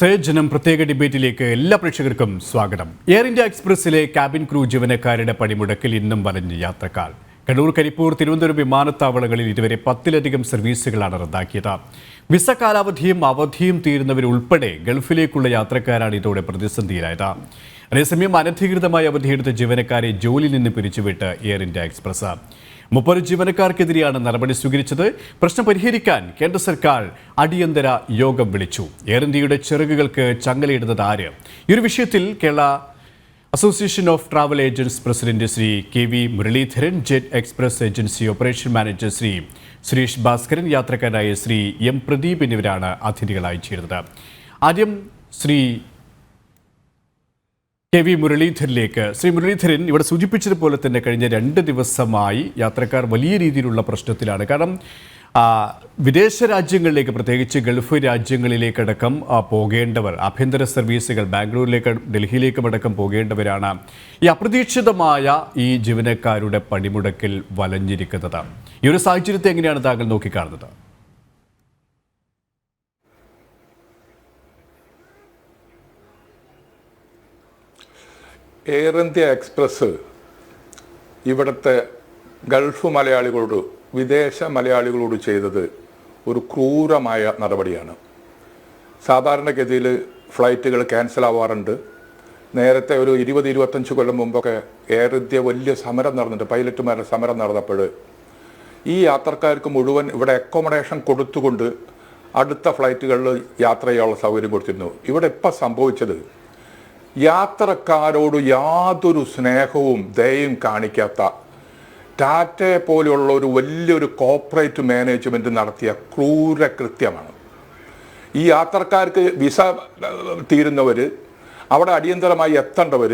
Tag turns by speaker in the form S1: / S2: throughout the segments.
S1: നമസ്തേ. ജനം പ്രത്യേക ഡിബേറ്റിലേക്ക് എല്ലാ പ്രേക്ഷകർക്കും സ്വാഗതം. എയർ ഇന്ത്യ എക്സ്പ്രസിലെ കാബിൻ ക്രൂ ജീവനക്കാരുടെ പണിമുടക്കിൽ ഇന്നും വലഞ്ഞ് യാത്രക്കാർ. കണ്ണൂർ കരിപ്പൂർ തിരുവനന്തപുരം വിമാനത്താവളങ്ങളിൽ ഇതുവരെ പത്തിലധികം സർവീസുകളാണ് റദ്ദാക്കിയത്. വിസ കാലാവധിയും അവധിയും തീരുന്നവരുൾപ്പെടെ ഗൾഫിലേക്കുള്ള യാത്രക്കാരാണ് ഇതോടെ പ്രതിസന്ധിയിലായത്. അതേസമയം അനധികൃതമായി അവധിയെടുത്ത ജീവനക്കാരെ ജോലിയിൽ നിന്ന് പിരിച്ചുവിട്ട് എയർ ഇന്ത്യ എക്സ്പ്രസ്. മുപ്പത് ജീവനക്കാർക്കെതിരെയാണ് നടപടി സ്വീകരിച്ചത്. പ്രശ്നം പരിഹരിക്കാൻ കേന്ദ്ര സർക്കാർ അടിയന്തര യോഗം വിളിച്ചു. എയർ ഇന്ത്യയുടെ ചിറകുകൾക്ക് ചങ്ങലയിടുന്നത് ആര്? ഈ ഒരു വിഷയത്തിൽ Kerala association of travel agents president Shri K V Muraleedharan Jet Express agency operation manager Shri Suresh Bhaskaran യാത്രക്കാരായ Shri M Pradeep എന്നിവരാണ് അതിഥികളായി ചേരുന്നത്. ആദ്യം ശ്രീ കെ വി മുരളീധരനിലേക്ക്. ശ്രീ മുരളീധരൻ ഇവിടെ സൂചിപ്പിച്ചതുപോലെ തന്നെ കഴിഞ്ഞ രണ്ട് ദിവസമായി യാത്രക്കാർ വലിയ രീതിയിലുള്ള പ്രശ്നത്തിലാണ്. കാരണം വിദേശ രാജ്യങ്ങളിലേക്ക് പ്രത്യേകിച്ച് ഗൾഫ് രാജ്യങ്ങളിലേക്കടക്കം പോകേണ്ടവർ ആഭ്യന്തര സർവീസുകൾ ബാംഗ്ലൂരിലേക്ക് ഡൽഹിയിലേക്കും അടക്കം പോകേണ്ടവരാണ് ഈ അപ്രതീക്ഷിതമായ ഈ ജീവനക്കാരുടെ പണിമുടക്കിൽ വലഞ്ഞിരിക്കുന്നത്. ഈ ഒരു സാഹചര്യത്തെ എങ്ങനെയാണ് താങ്കൾ നോക്കിക്കാണുന്നത്?
S2: എയർ ഇന്ത്യ എക്സ്പ്രസ് ഇവിടുത്തെ ഗൾഫ് മലയാളികളോട് വിദേശ മലയാളികളോട് ചെയ്തത് ഒരു ക്രൂരമായ നടപടിയാണ്. സാധാരണഗതിയിൽ ഫ്ലൈറ്റുകൾ ക്യാൻസൽ ആവാറുണ്ട്. നേരത്തെ ഒരു ഇരുപത് ഇരുപത്തഞ്ച് കൊല്ലം മുമ്പൊക്കെ എയർ ഇന്ത്യ വലിയ സമരം നടന്നിട്ട് പൈലറ്റുമാരുടെ സമരം നടന്നപ്പോൾ ഈ യാത്രക്കാർക്ക് മുഴുവൻ ഇവിടെ അക്കോമഡേഷൻ കൊടുത്തുകൊണ്ട് അടുത്ത ഫ്ലൈറ്റുകളിൽ യാത്ര ചെയ്യാനുള്ള സൗകര്യം കൊടുത്തിരുന്നു. ഇവിടെ ഇപ്പം സംഭവിച്ചത് യാത്രക്കാരോട് യാതൊരു സ്നേഹവും ദയയും കാണിക്കാത്ത ടാറ്റയെ പോലെയുള്ള ഒരു വലിയൊരു കോപ്പറേറ്റ് മാനേജ്മെന്റ് നടത്തിയ ക്രൂര കൃത്യമാണ്. ഈ യാത്രക്കാർക്ക് വിസ തീരുന്നവർ അവിടെ അടിയന്തരമായി എത്തേണ്ടവർ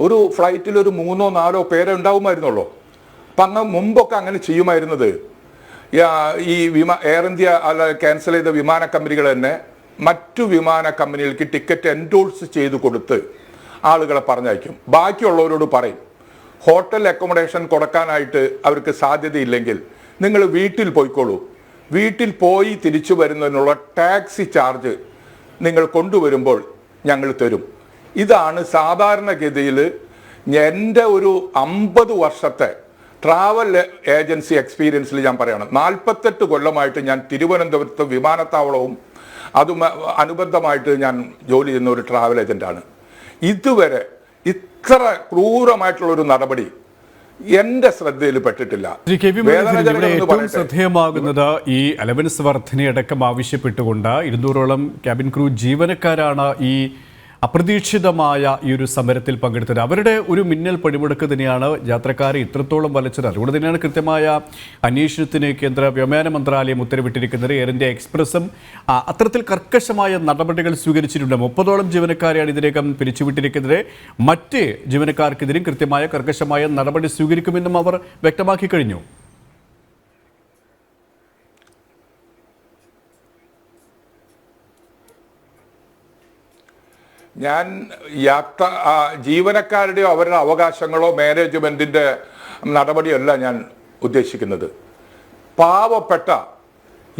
S2: ഒരു ഫ്ലൈറ്റിൽ ഒരു മൂന്നോ നാലോ പേരെ ഉണ്ടാവുമായിരുന്നുള്ളൂ. അപ്പം അങ്ങ് മുമ്പൊക്കെ അങ്ങനെ ചെയ്യുമായിരുന്നത്. ഈ വിമാ എയർ ഇന്ത്യ അല്ല ക്യാൻസൽ ചെയ്ത വിമാന കമ്പനികൾ തന്നെ മറ്റു വിമാന കമ്പനികൾക്ക് ടിക്കറ്റ് എൻഡോഴ്സ് ചെയ്ത് കൊടുത്ത് ആളുകളെ പറഞ്ഞയക്കും. ബാക്കിയുള്ളവരോട് പറയും ഹോട്ടൽ അക്കോമഡേഷൻ കൊടുക്കാനായിട്ട് അവർക്ക് സാധ്യതയില്ലെങ്കിൽ നിങ്ങൾ വീട്ടിൽ പോയിക്കോളൂ. വീട്ടിൽ പോയി തിരിച്ചു വരുന്നതിനുള്ള ടാക്സി ചാർജ് നിങ്ങൾ കൊണ്ടുവരുമ്പോൾ ഞങ്ങൾ തരും. ഇതാണ് സാധാരണഗതിയിൽ എന്റെ ഒരു അമ്പത് വർഷത്തെ ട്രാവൽ ഏജൻസി എക്സ്പീരിയൻസിൽ ഞാൻ പറയണം. നാൽപ്പത്തെട്ട് കൊല്ലമായിട്ട് ഞാൻ തിരുവനന്തപുരത്ത് വിമാനത്താവളവും അതും അനുബന്ധമായിട്ട് ഞാൻ ജോലി ചെയ്യുന്ന ഒരു ട്രാവൽ ഏജന്റാണ് ഇതുവരെ ഇത്ര ക്രൂരമായിട്ടുള്ള ഒരു നടപടി എന്റെ ശ്രദ്ധയിൽ പെട്ടിട്ടില്ല.
S1: ഏറ്റവും ശ്രദ്ധേയമാകുന്നത് ഈ അലവൻസ് വർധനയടക്കം ആവശ്യപ്പെട്ടുകൊണ്ട് ഇരുന്നൂറോളം ക്യാബിൻ ക്രൂ ജീവനക്കാരാണ് ഈ അപ്രതീക്ഷിതമായ ഈ ഒരു സമരത്തിൽ പങ്കെടുത്തത്. അവരുടെ ഒരു മിന്നൽ പണിമുടക്ക് തന്നെയാണ് യാത്രക്കാരെ ഇത്രത്തോളം വലച്ചത്. അതുകൊണ്ട് തന്നെയാണ് കൃത്യമായ അന്വേഷണത്തിന് കേന്ദ്ര വ്യോമയാന മന്ത്രാലയം ഉത്തരവിട്ടിരിക്കുന്നത്. എയർ ഇന്ത്യ എക്സ്പ്രസും അത്തരത്തിൽ കർക്കശമായ നടപടികൾ സ്വീകരിച്ചിട്ടുണ്ട്. മുപ്പതോളം ജീവനക്കാരെയാണ് ഇതിനകം പിരിച്ചുവിട്ടിരിക്കുന്നത്. മറ്റ് ജീവനക്കാർക്കെതിരെയും കൃത്യമായ കർക്കശമായ നടപടി സ്വീകരിക്കുമെന്നും അവർ വ്യക്തമാക്കി കഴിഞ്ഞു.
S2: ഞാൻ യാത്ര ജീവനക്കാരുടെയോ അവരുടെ അവകാശങ്ങളോ മാനേജ്മെന്റിന്റെ നടപടിയല്ല ഞാൻ ഉദ്ദേശിക്കുന്നത്. പാവപ്പെട്ട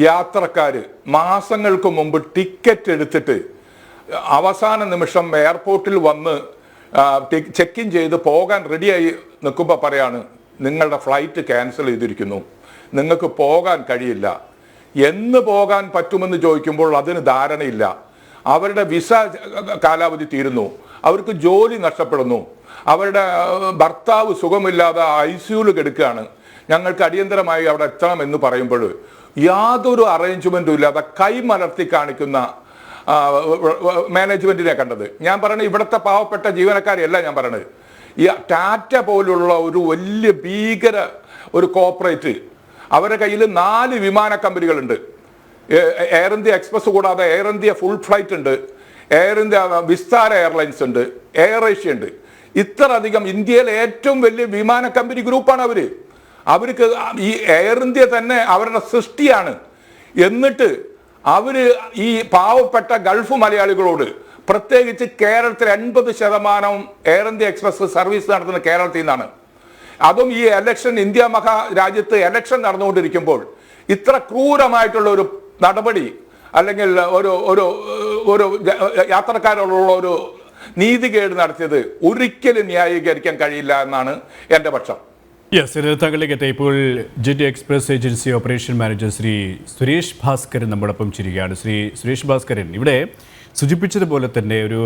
S2: യാത്രക്കാര് മാസങ്ങൾക്ക് മുമ്പ് ടിക്കറ്റ് എടുത്തിട്ട് അവസാന നിമിഷം എയർപോർട്ടിൽ വന്ന് ചെക്ക് ഇൻ ചെയ്ത് പോകാൻ റെഡിയായി നിൽക്കുമ്പോൾ പറയാണ് നിങ്ങളുടെ ഫ്ലൈറ്റ് ക്യാൻസൽ ചെയ്തിരിക്കുന്നു. നിങ്ങൾക്ക് പോകാൻ കഴിയില്ല. എന്ന് പോകാൻ പറ്റുമെന്ന് ചോദിക്കുമ്പോൾ അതിന് ധാരണയില്ല. അവരുടെ വിസ കാലാവധി തീരുന്നു. അവർക്ക് ജോലി നഷ്ടപ്പെടുന്നു. അവരുടെ ഭർത്താവ് സുഖമില്ലാതെ ഐ സിയുൽ കെടുക്കുകയാണ്. ഞങ്ങൾക്ക് അടിയന്തരമായി അവിടെ എത്തണം എന്ന് പറയുമ്പോൾ യാതൊരു അറേഞ്ച്മെന്റും ഇല്ലാതെ കൈമലർത്തി കാണിക്കുന്ന മാനേജ്മെന്റിനെ കണ്ടത്. ഞാൻ പറയുന്നത് ഇവിടുത്തെ പാവപ്പെട്ട ജീവനക്കാരെയല്ല ഞാൻ പറയുന്നത് ഈ ടാറ്റ പോലുള്ള ഒരു വലിയ ഭീകര ഒരു കോപ്പറേറ്റ് അവരുടെ കയ്യിൽ നാല് വിമാന കമ്പനികളുണ്ട്. എയർ ഇന്ത്യ എക്സ്പ്രസ് കൂടാതെ എയർ ഇന്ത്യ ഫുൾ ഫ്ലൈറ്റ് ഉണ്ട്. എയർ ഇന്ത്യ വിസ്താര എയർലൈൻസ് ഉണ്ട്. എയർ ഏഷ്യ ഉണ്ട്. ഇത്ര അധികം ഇന്ത്യയിലെ ഏറ്റവും വലിയ വിമാന കമ്പനി ഗ്രൂപ്പാണ് അവർ. അവർക്ക് ഈ എയർ ഇന്ത്യ തന്നെ അവരുടെ സൃഷ്ടിയാണ്. എന്നിട്ട് അവർ ഈ പാവപ്പെട്ട ഗൾഫ് മലയാളികളോട് പ്രത്യേകിച്ച് കേരളത്തിൽ എൺപത് ശതമാനം എയർ ഇന്ത്യ എക്സ്പ്രസ് സർവീസ് നടത്തുന്ന കേരളത്തിൽ നിന്നാണ്. അതും ഈ എലക്ഷൻ ഇന്ത്യ മഹാ രാജ്യത്ത് എലക്ഷൻ നടന്നുകൊണ്ടിരിക്കുമ്പോൾ ഇത്ര ക്രൂരമായിട്ടുള്ള ഒരു നടപടി അല്ലെങ്കിൽ ഒരു ഒരു ഒരു യാത്രക്കാരോടുള്ള ഒരു നീതികേട് നടത്തിയത് ഒരിക്കലും ന്യായീകരിക്കാൻ കഴിയില്ല എന്നാണ് എന്റെ പക്ഷം.
S1: യെസ് താങ്കളിലേക്ക് എത്താം ഇപ്പോൾ Jet Express agency operation manager Shri Suresh Bhaskaran നമ്മോടൊപ്പം ചിരിക്കുകയാണ്. ശ്രീ സുരേഷ് ഭാസ്കരൻ ഇവിടെ സൂചിപ്പിച്ചതുപോലെ തന്നെ ഒരു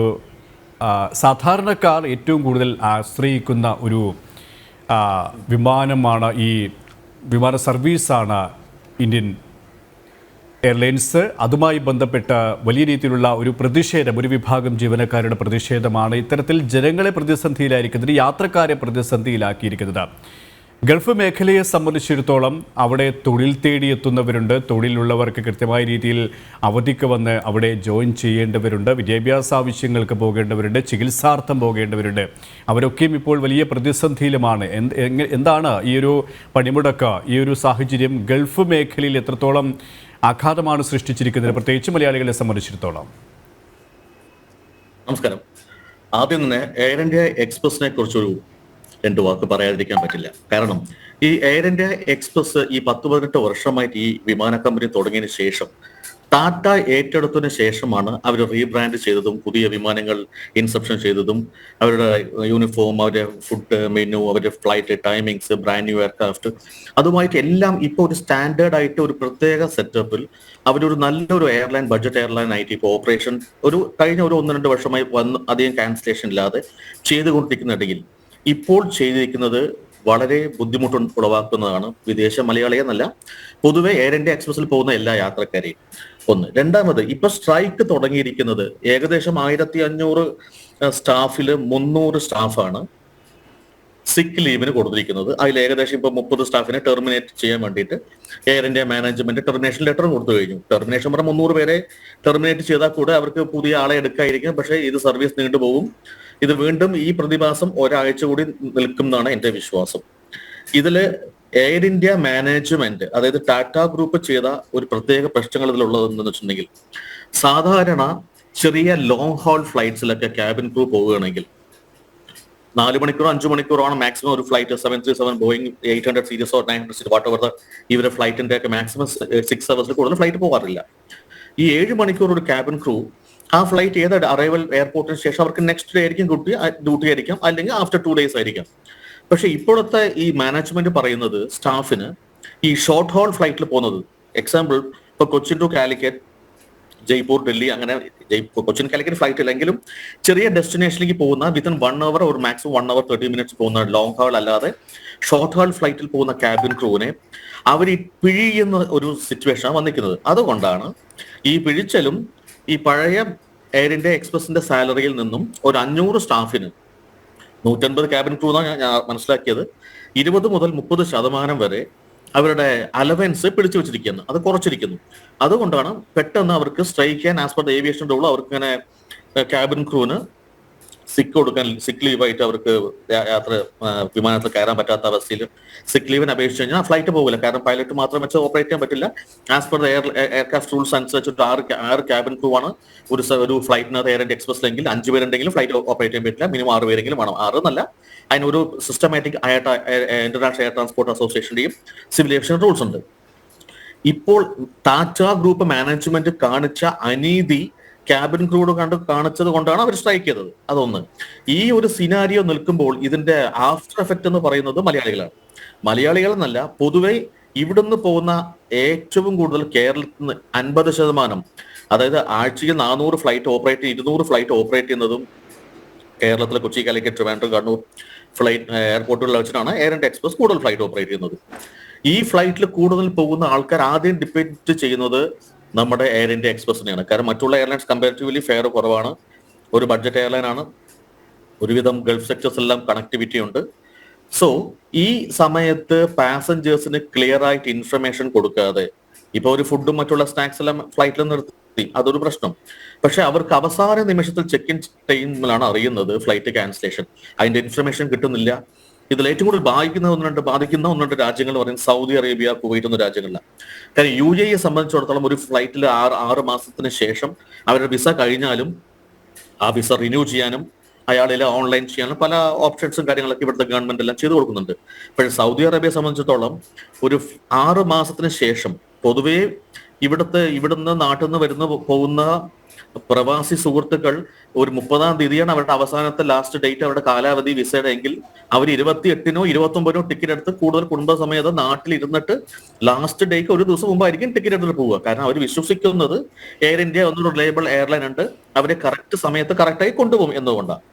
S1: സാധാരണക്കാർ ഏറ്റവും കൂടുതൽ ആശ്രയിക്കുന്ന ഒരു വിമാനമാണ് ഈ വിമാന സർവീസാണ് ഇന്ത്യൻ എയർലൈൻസ് അതുമായി ബന്ധപ്പെട്ട വലിയ രീതിയിലുള്ള ഒരു പ്രതിഷേധം ഒരു വിഭാഗം ജീവനക്കാരുടെ പ്രതിഷേധമാണ് ഇത്തരത്തിൽ ജനങ്ങളെ പ്രതിസന്ധിയിലായിരിക്കുന്നത് യാത്രക്കാരെ പ്രതിസന്ധിയിലാക്കിയിരിക്കുന്നത്. ഗൾഫ് മേഖലയെ സംബന്ധിച്ചിടത്തോളം അവിടെ തൊഴിൽ തേടിയെത്തുന്നവരുണ്ട്. തൊഴിലുള്ളവർക്ക് കൃത്യമായ രീതിയിൽ അവധിക്ക് വന്ന് അവിടെ ജോയിൻ ചെയ്യേണ്ടവരുണ്ട്. വിദ്യാഭ്യാസ ആവശ്യങ്ങൾക്ക് പോകേണ്ടവരുണ്ട്. ചികിത്സാർത്ഥം പോകേണ്ടവരുണ്ട്. അവരൊക്കെയും ഇപ്പോൾ വലിയ പ്രതിസന്ധിയിലുമാണ്. എന്താണ് ഈ ഒരു പണിമുടക്ക് ഈ ഒരു സാഹചര്യം ഗൾഫ് മേഖലയിൽ എത്രത്തോളം ആഘാതമാണ് സൃഷ്ടിച്ചിരിക്കുന്നത് പ്രത്യേകിച്ച് മലയാളികളെ സംബന്ധിച്ചിടത്തോളം.
S3: നമസ്കാരം. ആദ്യം തന്നെ എയർ ഇന്ത്യ എക്സ്പ്രസിനെ കുറിച്ചൊരു രണ്ട് വാക്ക് പറയാതിരിക്കാൻ പറ്റില്ല. കാരണം ഈ എയർ ഇന്ത്യ എക്സ്പ്രസ് ഈ പത്ത് പതിനെട്ട് വർഷമായിട്ട് ഈ വിമാന കമ്പനി തുടങ്ങിയതിന് ശേഷം ടാറ്റ ഏറ്റെടുത്തതിന് ശേഷമാണ് അവർ റീബ്രാൻഡ് ചെയ്തതും പുതിയ വിമാനങ്ങൾ ഇൻസെപ്ഷൻ ചെയ്തതും. അവരുടെ യൂണിഫോം അവരുടെ ഫുഡ് മെനു അവരുടെ flight timings brand new aircraft അതുമായിട്ട് എല്ലാം ഇപ്പോൾ ഒരു സ്റ്റാൻഡേർഡ് ആയിട്ട് ഒരു പ്രത്യേക സെറ്റപ്പിൽ അവരൊരു നല്ലൊരു എയർലൈൻ ബഡ്ജറ്റ് എയർലൈൻ ആയിട്ട് ഇപ്പോൾ ഓപ്പറേഷൻ ഒരു കഴിഞ്ഞ ഒരു ഒന്ന് രണ്ട് വർഷമായി വന്ന് അധികം ക്യാൻസലേഷൻ ഇല്ലാതെ ചെയ്തുകൊണ്ടിരിക്കുന്നുണ്ടെങ്കിൽ ഇപ്പോൾ ചെയ്തിരിക്കുന്നത് വളരെ ബുദ്ധിമുട്ട് ഉളവാക്കുന്നതാണ് വിദേശ മലയാളിയെന്നല്ല പൊതുവെ എയർ ഇന്ത്യ എക്സ്പ്രസിൽ പോകുന്ന എല്ലാ യാത്രക്കാരെയും. ഒന്ന്. രണ്ടാമത് ഇപ്പൊ സ്ട്രൈക്ക് തുടങ്ങിയിരിക്കുന്നത് ഏകദേശം ആയിരത്തി അഞ്ഞൂറ് സ്റ്റാഫിൽ മുന്നൂറ് സ്റ്റാഫാണ് സിക്ക് ലീവിന് കൊടുത്തിരിക്കുന്നത്. അതിൽ ഏകദേശം ഇപ്പൊ മുപ്പത് സ്റ്റാഫിനെ ടെർമിനേറ്റ് ചെയ്യാൻ വേണ്ടിയിട്ട് Air India management termination letter കൊടുത്തു കഴിഞ്ഞു. ടെർമിനേഷൻ പറഞ്ഞ മുന്നൂറ് പേരെ ടെർമിനേറ്റ് ചെയ്താൽ കൂടെ അവർക്ക് പുതിയ ആളെ എടുക്കായിരിക്കും പക്ഷേ ഇത് സർവീസ് നീണ്ടുപോകും ഇത് വീണ്ടും ഈ പ്രതിഭാസം ഒരാഴ്ച കൂടി നിൽക്കും എന്നാണ് എന്റെ വിശ്വാസം. ഇതിൽ എയർ ഇന്ത്യ മാനേജ്മെന്റ് അതായത് ടാറ്റ ഗ്രൂപ്പ് ചെയ്ത ഒരു പ്രത്യേക പ്രശ്നങ്ങൾ ഇതിലുള്ളത് എന്തെന്ന് വെച്ചിട്ടുണ്ടെങ്കിൽ സാധാരണ ചെറിയ ലോങ് ഹോൾ ഫ്ലൈറ്റ്സിലൊക്കെ ക്യാബിൻ ക്രൂ പോവുകയാണെങ്കിൽ നാല് മണിക്കൂറോ അഞ്ചു മണിക്കൂറോ ആണ് മാക്സിമം ഒരു flight seven three seven Boeing eight hundred സീരീസോ nine hundred series whatever ഇവരെ ഫ്ലൈറ്റിന്റെ ഒക്കെ മാക്സിമം സിക്സ് അവേഴ്സിൽ കൂടുതൽ ഫ്ലൈറ്റ് പോകാറില്ല ഈ ഏഴ് മണിക്കൂർ ഒരു ക്യാബിൻ ക്രൂ ആ ഫ്ലൈറ്റ് ഏത് അറൈവൽ എയർപോർട്ടിന് ശേഷം അവർക്ക് നെക്സ്റ്റ് ഡേ ആയിരിക്കും ഡ്യൂട്ടി ഡ്യൂട്ടി ആയിരിക്കാം അല്ലെങ്കിൽ ആഫ്റ്റർ ടു ഡേയ്സ് ആയിരിക്കാം. പക്ഷെ ഇപ്പോഴത്തെ ഈ മാനേജ്മെന്റ് പറയുന്നത് സ്റ്റാഫിന് ഈ ഷോർട്ട് ഹോൾ ഫ്ലൈറ്റിൽ പോകുന്നത്. എക്സാമ്പിൾ ഇപ്പൊ കൊച്ചിൻ ടു കാലിക്കറ്റ് ജയ്പൂർ ഡൽഹി അങ്ങനെ കൊച്ചിൻ കാലിക്കറ്റ് ഫ്ലൈറ്റ് ഇല്ലെങ്കിലും ചെറിയ ഡെസ്റ്റിനേഷനിലേക്ക് പോകുന്ന വിത്തിൻ വൺ അവർ ഒരു maximum one hour thirty minutes പോകുന്ന ലോങ് ഹോൾ അല്ലാതെ ഷോർട്ട് ഹോൾ ഫ്ലൈറ്റിൽ പോകുന്ന ക്യാബിൻ ക്രൂവിനെ അവർ ഈ പിഴിയുന്ന ഒരു സിറ്റുവേഷനാണ് വന്നിരിക്കുന്നത്. അതുകൊണ്ടാണ് ഈ പിഴിച്ചലും ഈ പഴയ എയർ ഇന്ത്യ എക്സ്പ്രസിന്റെ സാലറിയിൽ നിന്നും ഒരു അഞ്ഞൂറ് സ്റ്റാഫിന് നൂറ്റൻപത് ക്യാബിൻ ക്രൂ എന്നാണ് ഞാൻ- മനസ്സിലാക്കിയത്. ഇരുപത് മുതൽ മുപ്പത് ശതമാനം വരെ അവരുടെ അലവൻസ് പിടിച്ചു വെച്ചിരിക്കുന്നു അത് കുറച്ചിരിക്കുന്നു. അതുകൊണ്ടാണ് പെട്ടെന്ന് അവർക്ക് സ്ട്രൈക്ക് ചെയ്യാൻ ആസ് പെർ ഏവിയേഷൻ റൂൾ അവർക്ക് ഇങ്ങനെ ക്യാബിൻ ക്രൂവിന് സിക്ക് കൊടുക്കാൻ സിക്ക് ലീവായിട്ട് അവർക്ക് യാത്ര വിമാനത്തിൽ കയറാൻ പറ്റാത്ത അവസ്ഥയിൽ സിക്ക് ലീവിന് അപേക്ഷിച്ച് കഴിഞ്ഞാൽ ഫ്ലൈറ്റ് പോകില്ല കാരണം പൈലറ്റ് മാത്രം വെച്ച് ഓപ്പറേറ്റ് ചെയ്യാൻ പറ്റില്ല. As per air aircraft rules അനുസരിച്ചിട്ട് ആറ് ആറ് ക്യാബിൻ ക്രൂ ആണ് ഒരു ഒരു ഫ്ലൈറ്റിനകത്ത് എയർ ഇന്ത്യ എക്സ്പ്രസിലെങ്കിൽ അഞ്ച് പേരുണ്ടെങ്കിലും ഫ്ലൈറ്റ് ഓപ്പറേറ്റ് ചെയ്യാൻ പറ്റില്ല. മിനിമം ആറ് പേരെങ്കിലും വേണം. ആറ് എന്നല്ല അതിനൊരു സിസ്റ്റമാറ്റിക് ഇന്റർനാഷണൽ എയർ ട്രാൻസ്പോർട്ട് അസോസിയേഷന്റെയും സിവിൽ ഏവിയേഷൻ റൂൾസ് ഉണ്ട്. ഇപ്പോൾ ടാറ്റ ഗ്രൂപ്പ് മാനേജ്മെന്റ് കാണിച്ച അനീതി ക്യാബിൻ ക്രൂഡ് കണ്ട് കാണിച്ചത് കൊണ്ടാണ് അവർ സ്ട്രൈക്ക് ചെയ്തത്. അതൊന്ന്. ഈ ഒരു സിനാരിയോ നിൽക്കുമ്പോൾ ഇതിന്റെ ആഫ്റ്റർ എഫക്റ്റ് എന്ന് പറയുന്നത് മലയാളികളാണ്. മലയാളികൾ എന്നല്ല പൊതുവെ ഇവിടുന്ന് പോകുന്ന ഏറ്റവും കൂടുതൽ കേരളത്തിൽ നിന്ന് അൻപത് ശതമാനം അതായത് ആഴ്ചയിൽ നാനൂറ് ഫ്ലൈറ്റ് ഓപ്പറേറ്റ് ഇരുന്നൂറ് ഫ്ലൈറ്റ് ഓപ്പറേറ്റ് ചെയ്യുന്നതും കേരളത്തിലെ കൊച്ചി കാലിക്കറ്റ് ട്രിവാൻഡ്രം കണ്ണൂർ ഫ്ലൈറ്റ് എയർപോർട്ടുകളിൽ വെച്ചിട്ടാണ് എയർ ഇന്ത്യ എക്സ്പ്രസ് കൂടുതൽ ഫ്ലൈറ്റ് ഓപ്പറേറ്റ് ചെയ്യുന്നത്. ഈ ഫ്ലൈറ്റിൽ കൂടുതൽ പോകുന്ന ആൾക്കാർ ആദ്യം ഡിപ്പെൻഡ് ചെയ്യുന്നത് നമ്മുടെ എയർ ഇന്ത്യ എക്സ്പ്രസിനെയാണ് കാരണം മറ്റുള്ള എയർലൈൻസ് കമ്പാരിറ്റീവ്ലി ഫെയർ കുറവാണ്. ഒരു ബഡ്ജറ്റ് എയർലൈൻ ആണ്. ഒരുവിധം ഗൾഫ് സെക്ടേഴ്സ് എല്ലാം കണക്ടിവിറ്റി ഉണ്ട്. സോ ഈ സമയത്ത് പാസഞ്ചേഴ്സിന് ക്ലിയർ ആയിട്ട് ഇൻഫർമേഷൻ കൊടുക്കാതെ ഇപ്പൊ ഒരു ഫുഡും മറ്റുള്ള സ്നാക്സ് എല്ലാം ഫ്ലൈറ്റിൽ നിർത്തി. അതൊരു പ്രശ്നം. പക്ഷെ അവർക്ക് അവസാന നിമിഷത്തിൽ ചെക്ക് ഇൻ ടൈമിലാണ് അറിയുന്നത് ഫ്ലൈറ്റ് ക്യാൻസലേഷൻ അതിന്റെ ഇൻഫർമേഷൻ കിട്ടുന്നില്ല. ഇതിൽ ഏറ്റവും കൂടുതൽ ബാധിക്കുന്ന ഒന്ന് രണ്ട് ബാധിക്കുന്ന ഒന്ന് രണ്ട് രാജ്യങ്ങൾ പറയുന്നത് സൗദി അറേബ്യ കുവൈറ്റ് എന്ന രാജ്യങ്ങളിലാണ് കാരണം യു എയെ സംബന്ധിച്ചിടത്തോളം ഒരു ഫ്ലൈറ്റിൽ ആറ് ആറ് മാസത്തിന് ശേഷം അവരുടെ വിസ കഴിഞ്ഞാലും ആ വിസ റിന്യൂ ചെയ്യാനും അയാളിൽ ഓൺലൈൻ ചെയ്യാനും പല ഓപ്ഷൻസും കാര്യങ്ങളൊക്കെ ഇവിടുത്തെ ഗവൺമെന്റ് എല്ലാം ചെയ്തു കൊടുക്കുന്നുണ്ട്. പക്ഷേ സൗദി അറേബ്യയെ സംബന്ധിച്ചിടത്തോളം ഒരു ആറ് മാസത്തിന് ശേഷം പൊതുവേ ഇവിടുത്തെ ഇവിടുന്ന് നാട്ടിൽ നിന്ന് വരുന്ന പോകുന്ന പ്രവാസി സുഹൃത്തുക്കൾ ഒരു മുപ്പതാം തീയതിയാണ് അവരുടെ അവസാനത്തെ ലാസ്റ്റ് ഡേറ്റ് അവരുടെ കാലാവധി വിസയുടെ എങ്കിൽ അവർ ഇരുപത്തി എട്ടിനോ ഇരുപത്തി ഒമ്പതിനോ ടിക്കറ്റ് എടുത്ത് കൂടുതൽ കുടുംബസമേത നാട്ടിൽ ഇരുന്നിട്ട് ലാസ്റ്റ് ഡേക്ക് ഒരു ദിവസം മുമ്പായിരിക്കും ടിക്കറ്റ് എടുത്തിട്ട് പോവുക. കാരണം അവർ വിശ്വസിക്കുന്നത് എയർ ഇന്ത്യ എന്നൊരു റിലയബിൾ എയർലൈൻ ഉണ്ട്. അവരെ കറക്റ്റ് സമയത്ത് കറക്റ്റായി കൊണ്ടുപോകും എന്നുകൊണ്ടാണ്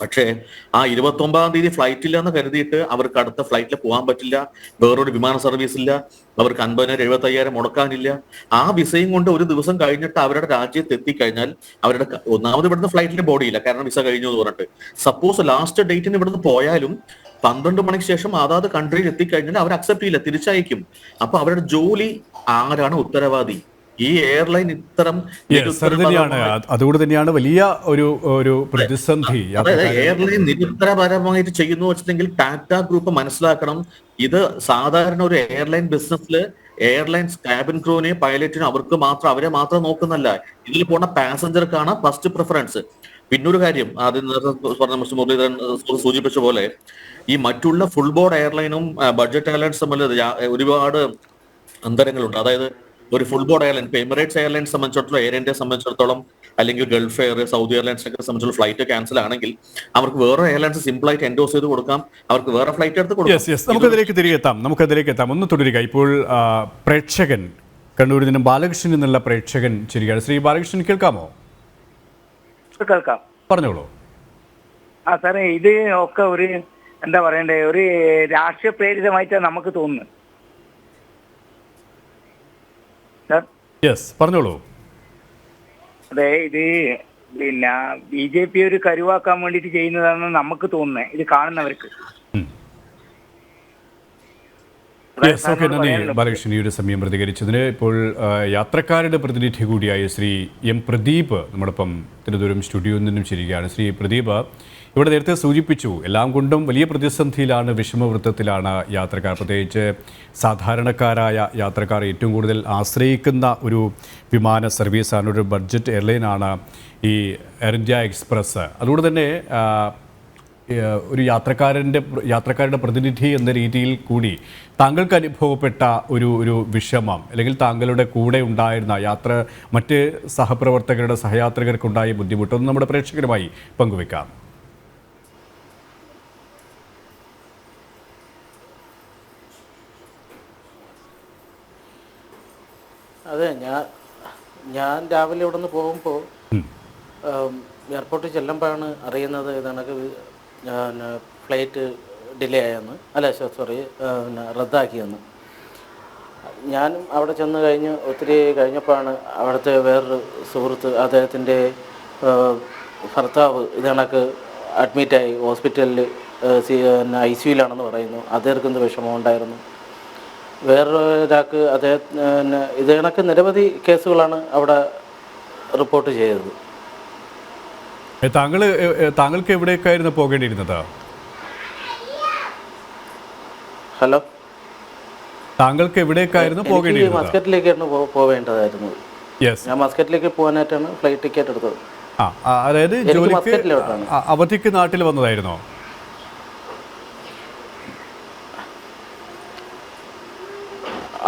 S3: പക്ഷേ ആ ഇരുപത്തി ഒമ്പതാം തീയതി ഫ്ലൈറ്റ് ഇല്ല എന്ന് കരുതിയിട്ട് അവർക്ക് അടുത്ത ഫ്ലൈറ്റിൽ പോകാൻ പറ്റില്ല. വേറൊരു വിമാന സർവീസ് ഇല്ല. അവർക്ക് അൻപതിനായിരം എഴുപത്തി അയ്യായിരം മുടക്കാനില്ല ആ വിസയും കൊണ്ട് ഒരു ദിവസം കഴിഞ്ഞിട്ട് അവരുടെ രാജ്യത്ത് എത്തിക്കഴിഞ്ഞാൽ അവരുടെ ഒന്നാമത് ഇവിടുന്ന് ഫ്ലൈറ്റിന് ബോഡിയില്ല കാരണം വിസ കഴിഞ്ഞു എന്ന് പറഞ്ഞിട്ട്. സപ്പോസ് ലാസ്റ്റ് ഡേറ്റിന് ഇവിടുന്ന് പോയാലും പന്ത്രണ്ട് മണിക്ക് ശേഷം അതാത് കൺട്രിയിൽ എത്തിക്കഴിഞ്ഞാൽ അവർ അക്സെപ്റ്റ് ചെയ്യില്ല. തിരിച്ചയക്കും. അപ്പൊ അവരുടെ ജോലി ആരാണ് ഉത്തരവാദി? ഈ എയർലൈൻ ഇത്തരം
S1: അതുകൊണ്ട് തന്നെയാണ് വലിയ ഒരു ഒരു പ്രതിസന്ധി.
S3: അതായത് എയർലൈൻ നിരുത്തരപരമായിട്ട് ചെയ്യുന്നു വെച്ചിട്ടുണ്ടെങ്കിൽ ടാറ്റ ഗ്രൂപ്പ് മനസ്സിലാക്കണം. ഇത് സാധാരണ ഒരു എയർലൈൻ ബിസിനസ്സിൽ എയർലൈൻസ് ക്യാബിൻ ക്രൂവിനെ പൈലറ്റിനും അവർക്ക് മാത്രം അവരെ മാത്രം നോക്കുന്നല്ല. ഇതിൽ പോണ പാസഞ്ചർക്കാണ് ഫസ്റ്റ് പ്രിഫറൻസ്. പിന്നൊരു കാര്യം ആദ്യം പറഞ്ഞ മിസ്റ്റർ മുരളീധരൻ സൂചിപ്പിച്ച പോലെ ഈ മറ്റുള്ള ഫുൾ ബോർഡ് എയർലൈനും ബഡ്ജറ്റ് എയർലൈൻസ് തമ്മിൽ ഒരുപാട് അന്തരങ്ങളുണ്ട്. അതായത് ഒരു ഫുൾ ബോർഡ് എയർലൈൻ ഇപ്പൊ എമിറേറ്റ്സ് എയർലൈൻസ് സംബന്ധിച്ചിടത്തോളം എയർ ഇന്ത്യയെ സംബന്ധിച്ചിടത്തോളം അല്ലെങ്കിൽ ഗൾഫ് എയർ സൗദി എയർലൈൻസ് ഒക്കെ സംബന്ധിച്ചുള്ള ഫ്ലൈറ്റ് ക്യാൻസൽ ആണെങ്കിൽ അവർക്ക് വേറെ എയർലൈൻസ് സിമ്പിൾ ആയിട്ട് എൻഡോസ് ചെയ്ത് കൊടുക്കാം. അവർക്ക് വേറെ ഫ്ലൈറ്റ് എടുത്ത്
S1: കൊടുക്കാം. യെസ് നമുക്കതിലേക്ക് തിരികെ എത്താം. നമുക്കതിലേക്ക് എത്താം. ഒന്ന് തുടരുക. ഇപ്പോൾ പ്രേക്ഷകൻ കണ്ണൂരിൽ നിന്നും ബാലകൃഷ്ണൻ എന്നുള്ള പ്രേക്ഷകൻ ശരിയാണ് ശ്രീ ബാലകൃഷ്ണൻ കേൾക്കാമോ?
S4: കേൾക്കാം.
S1: പറഞ്ഞോളൂ.
S4: ആ സാറേ ഇത് ഒക്കെ ഒരു എന്താ പറയണ്ടേ ഒരു രാഷ്ട്രീയ പ്രേരിതമായിട്ടാണ് നമുക്ക് തോന്നുന്നത്.
S1: യെസ് പറഞ്ഞോളൂ.
S4: അതെ ഇത് പിന്നെ ബി ജെ പി ഒരു കരുവാക്കാൻ വേണ്ടിയിട്ട് ചെയ്യുന്നതാണെന്ന് നമുക്ക് തോന്നുന്നത് ഇത് കാണുന്നവർക്ക്.
S1: യെസ് ഓക്കെ
S4: സാറിനോട്
S1: നന്ദി.
S4: പറയാനുള്ളത്
S1: ബാലകൃഷ്ണൻ ഈ ഒരു സമയം പ്രതികരിച്ചതിന് ഇപ്പോൾ യാത്രക്കാരുടെ പ്രതിനിധി കൂടിയായ ശ്രീ എം പ്രദീപ് നമ്മോടൊപ്പം തിരുവനന്തപുരം സ്റ്റുഡിയോയിൽ നിന്നും ചിരിക്കുകയാണ് ശ്രീ പ്രദീപ് ഇവിടെ നേരത്തെ സൂചിപ്പിച്ചു എല്ലാം കൊണ്ടും വലിയ പ്രതിസന്ധിയിലാണ് വിഷമവൃത്തത്തിലാണ് യാത്രക്കാർ. പ്രത്യേകിച്ച് സാധാരണക്കാരായ യാത്രക്കാർ ഏറ്റവും കൂടുതൽ ആശ്രയിക്കുന്ന ഒരു വിമാന സർവീസാണ് ഒരു ബഡ്ജറ്റ് എയർലൈനാണ് ഈ എയർ ഇന്ത്യ എക്സ്പ്രസ്. അതുകൊണ്ട് തന്നെ ഒരു യാത്രക്കാരന്റെ യാത്രക്കാരുടെ പ്രതിനിധി എന്ന രീതിയിൽ കൂടി താങ്കൾക്ക് അനുഭവപ്പെട്ട ഒരു ഒരു വിഷമം അല്ലെങ്കിൽ താങ്കളുടെ കൂടെ ഉണ്ടായിരുന്ന യാത്ര മറ്റ് സഹപ്രവർത്തകരുടെ സഹയാത്രികർക്കുണ്ടായ ബുദ്ധിമുട്ടൊന്നും നമ്മുടെ പ്രേക്ഷകരുമായി പങ്കുവെക്കാം.
S5: അതെ ഞാൻ ഞാൻ രാവിലെ ഇവിടെ നിന്ന് പോകുമ്പോൾ എയർപോർട്ടിൽ ചെല്ലുമ്പോഴാണ് അറിയുന്നത് ഇതണക്ക് ഫ്ലൈറ്റ് ഡിലേ ആയെന്ന്. അല്ല സോറി റദ്ദാക്കിയെന്ന്. ഞാനും അവിടെ ചെന്ന് കഴിഞ്ഞ് ഒത്തിരി കഴിഞ്ഞപ്പോഴാണ് അവിടുത്തെ വേറൊരു സുഹൃത്ത് അദ്ദേഹത്തിന്റെ ഭർത്താവ് ഇതണക്ക് അഡ്മിറ്റായി ഹോസ്പിറ്റലിൽ ഐ സിയുലാണെന്ന് പറയുന്നു. അദ്ദേഹത്തിന് വിഷമമുണ്ടായിരുന്നു വേറൊരാൾക്ക് അദ്ദേഹത്തിന് ഇത് കണക്ക് നിരവധി കേസുകളാണ് അവിടെ റിപ്പോർട്ട് ചെയ്തത്.
S1: താങ്കൾ താങ്കൾക്ക് എവിടേക്കായിരുന്നു പോകേണ്ടിയിരുന്നത്?
S5: ഹലോ?
S1: താങ്കൾക്ക് എവിടേക്കായിരുന്നു പോകേണ്ടിയിരുന്നത്?
S5: മസ്കറ്റിലേക്കായിരുന്നു
S1: പോവേണ്ടതായിരുന്നു.
S5: ഞാൻ മസ്കറ്റിലേക്ക് പോകാനായിട്ടാണ് ഫ്ലൈറ്റ് ടിക്കറ്റ് എടുത്തത്.
S1: ആ അതായത് ജോലിക്ക് അവധിക്ക് നാട്ടിൽ വന്നതായിരുന്നോ?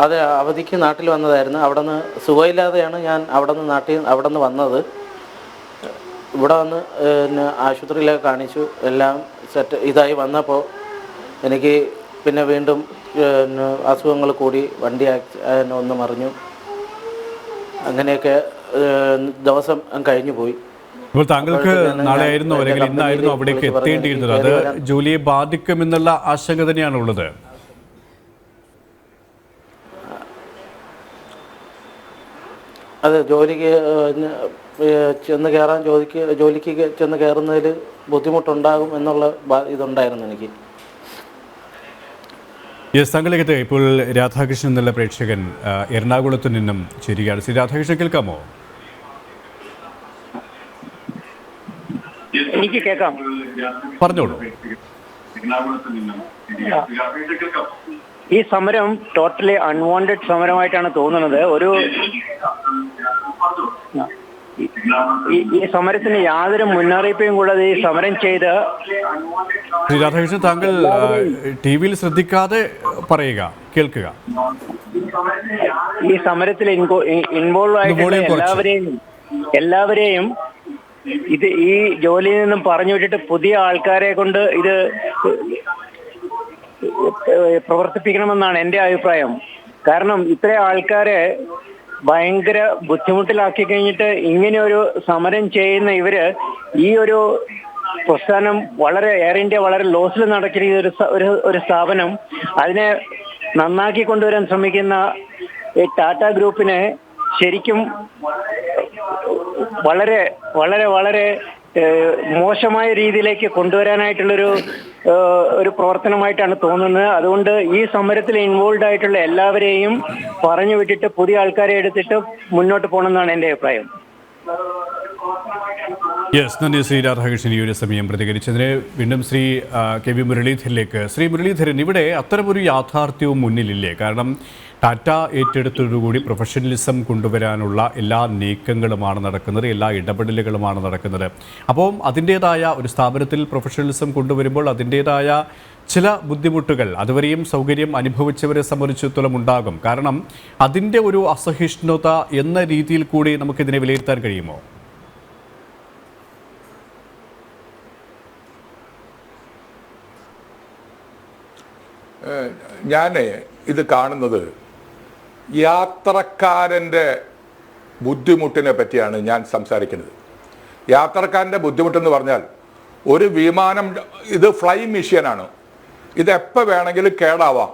S5: അതെ അവധിക്ക് നാട്ടിൽ വന്നതായിരുന്നു. അവിടെ നിന്ന് സുഖമില്ലാതെയാണ് ഞാൻ അവിടെ നിന്ന് നാട്ടിൽ അവിടെ നിന്ന് വന്നത്. ഇവിടെ വന്ന് പിന്നെ ആശുപത്രിയിലൊക്കെ കാണിച്ചു. എല്ലാം സെറ്റ് ഇതായി വന്നപ്പോൾ എനിക്ക് പിന്നെ വീണ്ടും പിന്നെ അസുഖങ്ങൾ കൂടി വണ്ടി ഒന്ന് മറിഞ്ഞു. അങ്ങനെയൊക്കെ ദിവസം കഴിഞ്ഞു പോയി.
S1: ഇപ്പോൾ താങ്കൾക്ക്
S5: നാളെയായിരുന്നു
S1: അല്ലെങ്കിൽ ഇന്നായിരുന്നു അവിടേക്ക് എത്തേണ്ടിയിരുന്നത്. അത് ജോലിയെ ബാധിക്കുമെന്നുള്ള ആശങ്ക തന്നെയാണ് ഉള്ളത്
S5: അതെ ജോലിക്ക് ചെന്ന് കയറാൻ ജോലിക്ക് ജോലിക്ക് ചെന്ന് കയറുന്നതിൽ ബുദ്ധിമുട്ടുണ്ടാകും എന്നുള്ള ഇതുണ്ടായിരുന്നു എനിക്ക്.
S1: യെസ് താങ്കളിലേക്ക് ഇപ്പോൾ രാധാകൃഷ്ണൻ എന്നുള്ള പ്രേക്ഷകൻ എറണാകുളത്ത് നിന്നും ചേരുകയാണ്. ശ്രീ രാധാകൃഷ്ണൻ കേൾക്കാമോ?
S4: എനിക്ക് കേൾക്കാം.
S1: പറഞ്ഞോളൂ.
S4: ഈ സമരം ടോട്ടലി അൺവാണ്ടഡ് സമരമായിട്ടാണ് തോന്നുന്നത്. ഒരു ഈ- സമരത്തിന് യാതൊരു മുന്നറിയിപ്പും കൂടാതെ ഈ സമരം ചെയ്ത്
S1: ശ്രീ രാധാകൃഷ്ണൻ താങ്കൾ ടി വിയിൽ ശ്രദ്ധിക്കാതെ പറയുക കേൾക്കുക.
S4: ഈ സമരത്തിൽ ഇൻവോൾവ് ആയിട്ടുള്ള എല്ലാവരെയും എല്ലാവരെയും ഇത് ഈ ജോലിയിൽ നിന്നും പറഞ്ഞു വിട്ടിട്ട് പുതിയ ആൾക്കാരെ കൊണ്ട് ഇത് പ്രവർത്തിപ്പിക്കണമെന്നാണ് എന്റെ അഭിപ്രായം. കാരണം ഇത്ര ആൾക്കാരെ ഭയങ്കര ബുദ്ധിമുട്ടിലാക്കി കഴിഞ്ഞിട്ട് ഇങ്ങനെ ഒരു സമരം ചെയ്യുന്ന ഇവർ ഈ ഒരു പ്രസ്ഥാനം വളരെ എയർ ഇന്ത്യ വളരെ ലോസിൽ നടക്കുന്ന ഒരു ഒരു സ്ഥാപനം അതിനെ നന്നാക്കി കൊണ്ടുവരാൻ ശ്രമിക്കുന്ന ഈ ടാറ്റ ഗ്രൂപ്പിനെ ശരിക്കും വളരെ വളരെ വളരെ മോശമായ രീതിയിലേക്ക് കൊണ്ടുവരാനായിട്ടുള്ളൊരു ഒരു പ്രവർത്തനമായിട്ടാണ് തോന്നുന്നത്. അതുകൊണ്ട് ഈ സമരത്തിൽ ഇൻവോൾവ് ആയിട്ടുള്ള എല്ലാവരെയും പറഞ്ഞു വിട്ടിട്ട് പുതിയ ആൾക്കാരെ എടുത്തിട്ട് മുന്നോട്ട് പോകണമെന്നാണ് എന്റെ അഭിപ്രായം.
S1: യെസ് നന്ദി ശ്രീ രാധാകൃഷ്ണൻ. ഈ ഒരു സമയം പ്രതികരിച്ചതിന് വീണ്ടും ശ്രീ കെ വി മുരളീധരനിലേക്ക്. ശ്രീ മുരളീധരൻ ഇവിടെ അത്തരമൊരു യാഥാർത്ഥ്യവും മുന്നിലില്ലേ? കാരണം ടാറ്റ ഏറ്റെടുത്തതോടുകൂടി പ്രൊഫഷണലിസം കൊണ്ടുവരാനുള്ള എല്ലാ നീക്കങ്ങളുമാണ് നടക്കുന്നത് എല്ലാ ഇടപെടലുകളുമാണ് നടക്കുന്നത്. അപ്പോൾ അതിന്റേതായ ഒരു സ്ഥാപനത്തിൽ പ്രൊഫഷണലിസം കൊണ്ടുവരുമ്പോൾ അതിന്റേതായ ചില ബുദ്ധിമുട്ടുകൾ അതുവരെയും സൗകര്യം അനുഭവിച്ചവരെ സംബന്ധിച്ചിടത്തോളം ഉണ്ടാകും. കാരണം അതിന്റെ ഒരു അസഹിഷ്ണുത എന്ന രീതിയിൽ കൂടി നമുക്കിതിനെ വിലയിരുത്താൻ കഴിയുമോ?
S2: ഞാൻ ഇത് കാണുന്നത് യാത്രക്കാരന്റെ ബുദ്ധിമുട്ടിനെ പറ്റിയാണ് ഞാൻ സംസാരിക്കുന്നത്. യാത്രക്കാരന്റെ ബുദ്ധിമുട്ടെന്ന് പറഞ്ഞാൽ ഒരു വിമാനം ഇത് ഫ്ലൈ മിഷ്യനാണ് ഇത് എപ്പോൾ വേണമെങ്കിലും കേടാവാം.